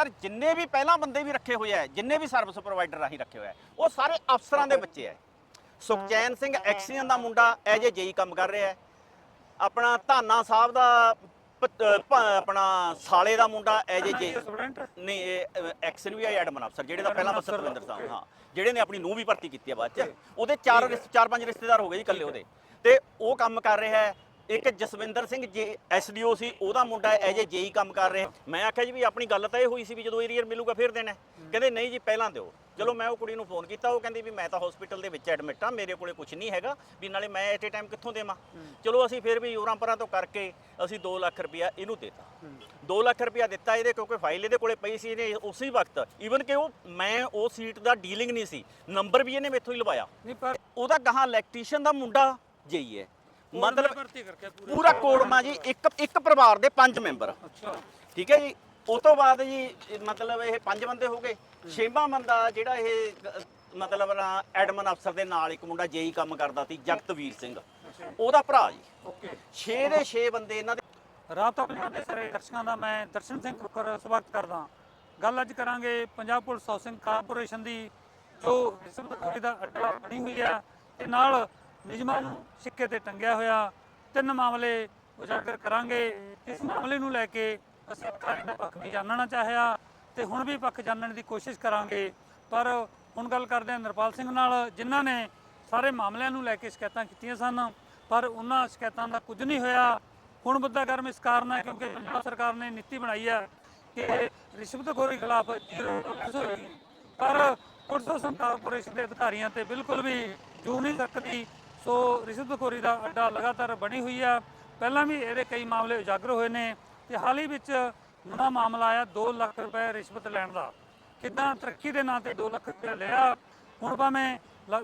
Sir, ਜਿੰਨੇ ਵੀ ਪਹਿਲਾਂ ਬੰਦੇ ਵੀ ਰੱਖੇ ਹੋਏ ਆ, ਜਿੰਨੇ ਵੀ ਸਰਵਿਸ ਪ੍ਰੋਵਾਈਡਰ ਰਾਹੀਂ ਰੱਖੇ ਹੋਏ ਆ, ਉਹ ਸਾਰੇ ਅਫਸਰਾਂ ਦੇ ਬੱਚੇ ਆ। ਸੁਖਚੈਨ ਸਿੰਘ ਐਕਸੀਅਨ ਦਾ ਮੁੰਡਾ ਐਜ ਏ ਜੇਈ ਕੰਮ ਕਰ ਰਿਹਾ ਹੈ। ਆਪਣਾ ਧਾਨਾ ਸਾਹਿਬ ਦਾ ਆਪਣਾ ਸਾਲੇ ਦਾ ਮੁੰਡਾ ਐਜ ਏ ਜੇ ਨਹੀਂ, ਇਹ ਐਕਸ਼ਨ ਵੀ ਆ ਐਡਮਨ ਅਫਸਰ ਜਿਹੜੇ ਦਾ ਪਹਿਲਾਂ ਬਸ ਸਤਵਿੰਦਰ ਸਾਹਿਬ, ਹਾਂ। ਜਿਹੜੇ ਨੇ ਆਪਣੀ ਨੂੰ ਵੀ ਭਰਤੀ ਕੀਤੀ ਆ ਬਾਅਦ ਚ। ਉਹਦੇ ਚਾਰ ਚਾਰ ਪੰਜ ਰਿਸ਼ਤੇਦਾਰ ਹੋ ਗਏ ਜੀ ਇਕੱਲੇ ਉਹਦੇ। ਤੇ ਉਹ ਕੰਮ ਕਰ ਰਿਹਾ ਹੈ। ਇੱਕ ਜਸਵਿੰਦਰ ਸਿੰਘ ਜੇ ਐਸਡੀਓ ਸੀ ਉਹਦਾ ਮੁੰਡਾ ਐਜ ਏ ਜੇਈ ਕੰਮ ਕਰ ਰਿਹਾ। ਮੈਂ ਆਖਿਆ ਜੀ ਵੀ ਆਪਣੀ ਗੱਲ ਤਾਂ ਇਹ ਹੋਈ ਸੀ ਵੀ ਜਦੋਂ ਏਰੀਅਰ ਮਿਲੂਗਾ ਫਿਰ ਦੇਣਾ। ਕਹਿੰਦੇ ਨਹੀਂ ਜੀ ਪਹਿਲਾਂ ਦਿਓ। ਚਲੋ ਮੈਂ ਉਹ ਕੁੜੀ ਨੂੰ ਫੋਨ ਕੀਤਾ ਉਹ ਕਹਿੰਦੀ ਵੀ ਮੈਂ ਤਾਂ ਹਸਪੀਟਲ ਦੇ ਵਿੱਚ ਐਡਮਿਟ ਆ ਮੇਰੇ ਕੋਲੇ ਕੁਝ ਨਹੀਂ ਹੈਗਾ ਵੀ ਨਾਲੇ ਮੈਂ ਐਟ ਏ ਟਾਈਮ ਕਿੱਥੋਂ ਦੇਵਾਂ। ਚਲੋ ਅਸੀਂ ਫਿਰ ਵੀ ਉਰਾਂ ਪਰਾਂ ਤੋਂ ਕਰਕੇ ਅਸੀਂ 2 ਲੱਖ ਰੁਪਇਆ ਇਹਨੂੰ ਦੇਤਾ। 2 ਲੱਖ ਰੁਪਇਆ ਦਿੱਤਾ ਇਹਦੇ ਕਿਉਂਕਿ ਫਾਈਲ ਇਹਦੇ ਕੋਲੇ ਪਈ ਸੀ ਇਹਨੇ ਉਸੇ ਵਕਤ ਈਵਨ ਕਿ ਉਹ ਮੈਂ ਉਹ ਸੀਟ ਦਾ ਡੀਲਿੰਗ ਨਹੀਂ ਸੀ ਨੰਬਰ ਵੀ ਇਹਨੇ ਮੈਥੋਂ ਹੀ ਲਵਾਇਆ। ਨਹੀਂ ਪਰ ਉਹਦਾ ਗਾਹਾਂ ਇਲੈਕਟ੍ਰੀਸ਼ੀਅਨ ਦਾ ਮੁੰਡਾ ਜਈ ਹੈ। ਮਤਲਬ ਭਰਤੀ ਕਰਕੇ ਪੂਰਾ ਪੂਰਾ ਕੋੜਮਾ ਜੀ ਇੱਕ ਇੱਕ ਪਰਿਵਾਰ ਦੇ ਪੰਜ ਮੈਂਬਰ। ਅੱਛਾ। ਠੀਕ ਹੈ ਜੀ? ਉਸ ਤੋਂ ਬਾਅਦ ਜੀ ਇਹ ਮਤਲਬ ਇਹ ਪੰਜ ਬੰਦੇ ਹੋ ਗਏ। ਛੇਵਾਂ ਬੰਦਾ ਜਿਹੜਾ ਇਹ ਮਤਲਬ ਨਾ ਐਡਮਨ ਅਫਸਰ ਦੇ ਨਾਲ ਇੱਕ ਮੁੰਡਾ ਜੇਈ ਕੰਮ ਕਰਦਾ ਸੀ ਜਗਤਵੀਰ ਸਿੰਘ। ਉਹਦਾ ਭਰਾ ਜੀ। ਓਕੇ। 6 ਦੇ 6 ਬੰਦੇ ਇਹਨਾਂ ਦੇ ਰਾਤ ਪੰਜਾਬ ਦੇ ਸਾਰੇ ਦਰਸ਼ਕਾਂ ਦਾ ਮੈਂ ਦਰਸ਼ਨ ਸਿੰਘ ਖੁੱਕਰ ਸਵਾਗਤ ਕਰਦਾ ਗੱਲ ਅੱਜ ਕਰਾਂਗੇ ਪੰਜਾਬ ਪੁਲਿਸ ਹਾਊਸਿੰਗ ਕਾਰਪੋਰੇਸ਼ਨ ਦੀ ਜੋ ਰਿਸ਼ਵਤਖੋਰੀ ਦਾ ਅੱਡਾ ਬਣੀ ਹੋਈ ਆ। ਤੇ ਨਾਲ ਨਿਯਮਾਂ ਨੂੰ ਸਿੱਕੇ ਤੇ ਟੰਗਿਆ ਹੋਇਆ ਤਿੰਨ ਮਾਮਲੇ ਉਜਾਗਰ ਕਰਾਂਗੇ। ਇਸ ਮਾਮਲੇ ਨੂੰ ਲੈ ਕੇ ਅਸੀਂ ਅਧਿਕਾਰੀ ਦਾ ਪੱਖ ਵੀ ਜਾਣਨਾ ਚਾਹਿਆ ਤੇ ਹੁਣ ਵੀ ਪੱਖ ਜਾਣਨ ਦੀ ਕੋਸ਼ਿਸ਼ ਕਰਾਂਗੇ। ਪਰ ਹੁਣ ਗੱਲ ਕਰਦੇ ਹਾਂ ਨਿਰਪਾਲ ਸਿੰਘ ਨਾਲ, ਜਿਨ੍ਹਾਂ ਨੇ ਸਾਰੇ ਮਾਮਲਿਆਂ ਨੂੰ ਲੈ ਕੇ ਸ਼ਿਕਾਇਤਾਂ ਕੀਤੀਆਂ ਸਨ, ਪਰ ਉਹਨਾਂ ਸ਼ਿਕਾਇਤਾਂ ਦਾ ਕੁਝ ਨਹੀਂ ਹੋਇਆ। ਹੁਣ ਮੁੱਦਾ ਗਰਮ ਇਸ ਕਾਰਨ ਹੈ ਕਿਉਂਕਿ ਪੰਜਾਬ ਸਰਕਾਰ ਨੇ ਨੀਤੀ ਬਣਾਈ ਹੈ ਕਿ ਰਿਸ਼ਵਤਖੋਰੀ ਖਿਲਾਫ ਜ਼ੀਰੋ ਟੋਲਰੈਂਸ ਹੋਏਗੀ। ਪਰ ਪੁਲਿਸ ਕਾਰਪੋਰੇਸ਼ਨ ਦੇ ਅਧਿਕਾਰੀਆਂ ਤੇ ਬਿਲਕੁਲ ਵੀ ਜੂ ਨਹੀਂ ਸਕਦੀ ਸੋ ਰਿਸ਼ਵਤਖੋਰੀ ਦਾ ਅੱਡਾ ਲਗਾਤਾਰ ਬਣੀ ਹੋਈ ਆ। ਪਹਿਲਾਂ ਵੀ ਇਹਦੇ ਕਈ ਮਾਮਲੇ ਉਜਾਗਰ ਹੋਏ ਨੇ ਤੇ ਹਾਲ ਹੀ ਵਿੱਚ ਨਵਾਂ ਮਾਮਲਾ ਆਇਆ 2 ਲੱਖ ਰੁਪਏ ਰਿਸ਼ਵਤ ਲੈਣ ਦਾ। ਕਿੱਦਾਂ ਤਰੱਕੀ ਦੇ ਨਾਂ ਤੇ 2 ਲੱਖ ਰੁਪਏ ਲਿਆ? ਹੁਣ ਭਾਵੇਂ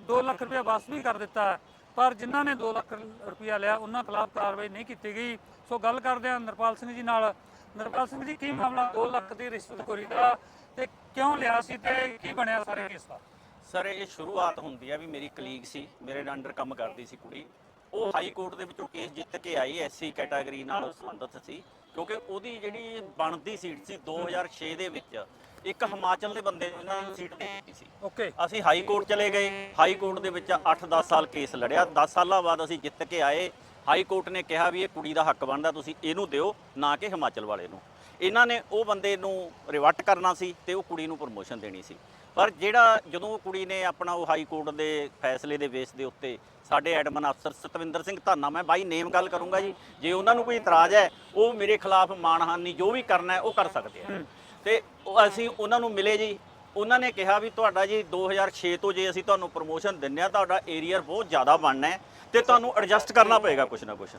2 ਲੱਖ ਰੁਪਏ ਵਾਪਸ ਵੀ ਕਰ ਦਿੱਤਾ, ਪਰ ਜਿਨ੍ਹਾਂ ਨੇ 2 ਲੱਖ ਰੁਪਇਆ ਲਿਆ, ਉਹਨਾਂ ਖਿਲਾਫ ਕਾਰਵਾਈ ਨਹੀਂ ਕੀਤੀ ਗਈ। ਸੋ ਗੱਲ ਕਰਦੇ ਹਾਂ ਨਿਰਪਾਲ ਸਿੰਘ ਜੀ ਨਾਲ। ਨਿਰਪਾਲ ਸਿੰਘ ਜੀ, ਕੀ ਮਾਮਲਾ 2 ਲੱਖ ਦੀ ਰਿਸ਼ਵਤਖੋਰੀ ਦਾ ਤੇ ਕਿਉਂ ਲਿਆ ਸੀ ਤੇ ਕੀ ਬਣਿਆ ਸਾਰੇ ਕੇਸ ਦਾ? ਸਰ ਇਹ ਸ਼ੁਰੂਆਤ ਹੁੰਦੀ ਆ ਵੀ ਮੇਰੀ ਕਲੀਗ ਸੀ ਮੇਰੇ ਨਾਲ ਅੰਡਰ ਕੰਮ ਕਰਦੀ ਸੀ ਕੁੜੀ। ਉਹ ਹਾਈ ਕੋਰਟ ਦੇ ਵਿੱਚੋਂ ਕੇਸ ਜਿੱਤ ਕੇ ਆਈ ਐਸਸੀ ਕੈਟਾਗਰੀ ਨਾਲ ਸੰਬੰਧਿਤ ਸੀ ਕਿਉਂਕਿ ਉਹਦੀ ਜਿਹੜੀ ਬਣਦੀ ਸੀਟ ਸੀ 2006 ਦੇ ਵਿੱਚ ਇੱਕ ਹਿਮਾਚਲ ਦੇ ਬੰਦੇ ਨੇ ਇਹਨਾਂ ਨੂੰ ਸੀਟ ਦੇ ਦਿੱਤੀ ਸੀ। ਓਕੇ। ਅਸੀਂ ਹਾਈ ਕੋਰਟ ਚਲੇ ਗਏ ਹਾਈ ਕੋਰਟ ਦੇ ਵਿੱਚ 8-10 ਸਾਲ ਕੇਸ ਲੜਿਆ। 10 ਸਾਲਾਂ ਬਾਅਦ ਅਸੀਂ ਜਿੱਤ ਕੇ ਆਏ। ਹਾਈ ਕੋਰਟ ਨੇ ਕਿਹਾ ਵੀ ਇਹ ਕੁੜੀ ਦਾ ਹੱਕ ਬਣਦਾ ਤੁਸੀਂ ਇਹਨੂੰ ਦਿਓ ਨਾ ਕਿ ਹਿਮਾਚਲ ਵਾਲੇ ਨੂੰ। ਇਹਨਾਂ ਨੇ ਉਹ ਬੰਦੇ ਨੂੰ ਰਿਵਰਟ ਕਰਨਾ ਸੀ ਤੇ ਉਹ ਕੁੜੀ ਨੂੰ ਪ੍ਰਮੋਸ਼ਨ ਦੇਣੀ ਸੀ। ਪਰ ਜਿਹੜਾ ਜਦੋਂ ਉਹ ਕੁੜੀ ਨੇ ਆਪਣਾ ਉਹ ਹਾਈ ਕੋਰਟ ਦੇ ਫੈਸਲੇ ਦੇ ਬੇਸ ਦੇ ਉੱਤੇ ਸਾਡੇ ਐਡਮਨ ਅਫਸਰ ਸਤਵਿੰਦਰ ਸਿੰਘ ਧਾਨਾ, ਮੈਂ ਬਾਈ ਨੇਮ ਗੱਲ ਕਰੂੰਗਾ ਜੀ, ਜੇ ਉਹਨਾਂ ਨੂੰ ਕੋਈ ਇਤਰਾਜ਼ ਹੈ, ਉਹ ਮੇਰੇ ਖਿਲਾਫ ਮਾਨਹਾਨੀ ਜੋ ਵੀ ਕਰਨਾ ਉਹ ਕਰ ਸਕਦੇ ਆ। ਤੇ ਅਸੀਂ ਉਹਨਾਂ ਨੂੰ ਮਿਲੇ ਜੀ, ਉਹਨਾਂ ਨੇ ਕਿਹਾ ਵੀ ਤੁਹਾਡਾ ਜੀ 2006 ਤੋਂ ਜੇ ਅਸੀਂ ਤੁਹਾਨੂੰ ਪ੍ਰੋਮੋਸ਼ਨ ਦਿੰਨੇ ਆ ਤੁਹਾਡਾ ਏਰੀਅਰ ਬਹੁਤ ਜ਼ਿਆਦਾ ਬਣਨਾ ਹੈ ਤੇ ਤੁਹਾਨੂੰ ਐਡਜਸਟ ਕਰਨਾ ਪਏਗਾ ਕੁਛ ਨਾ ਕੁਛ।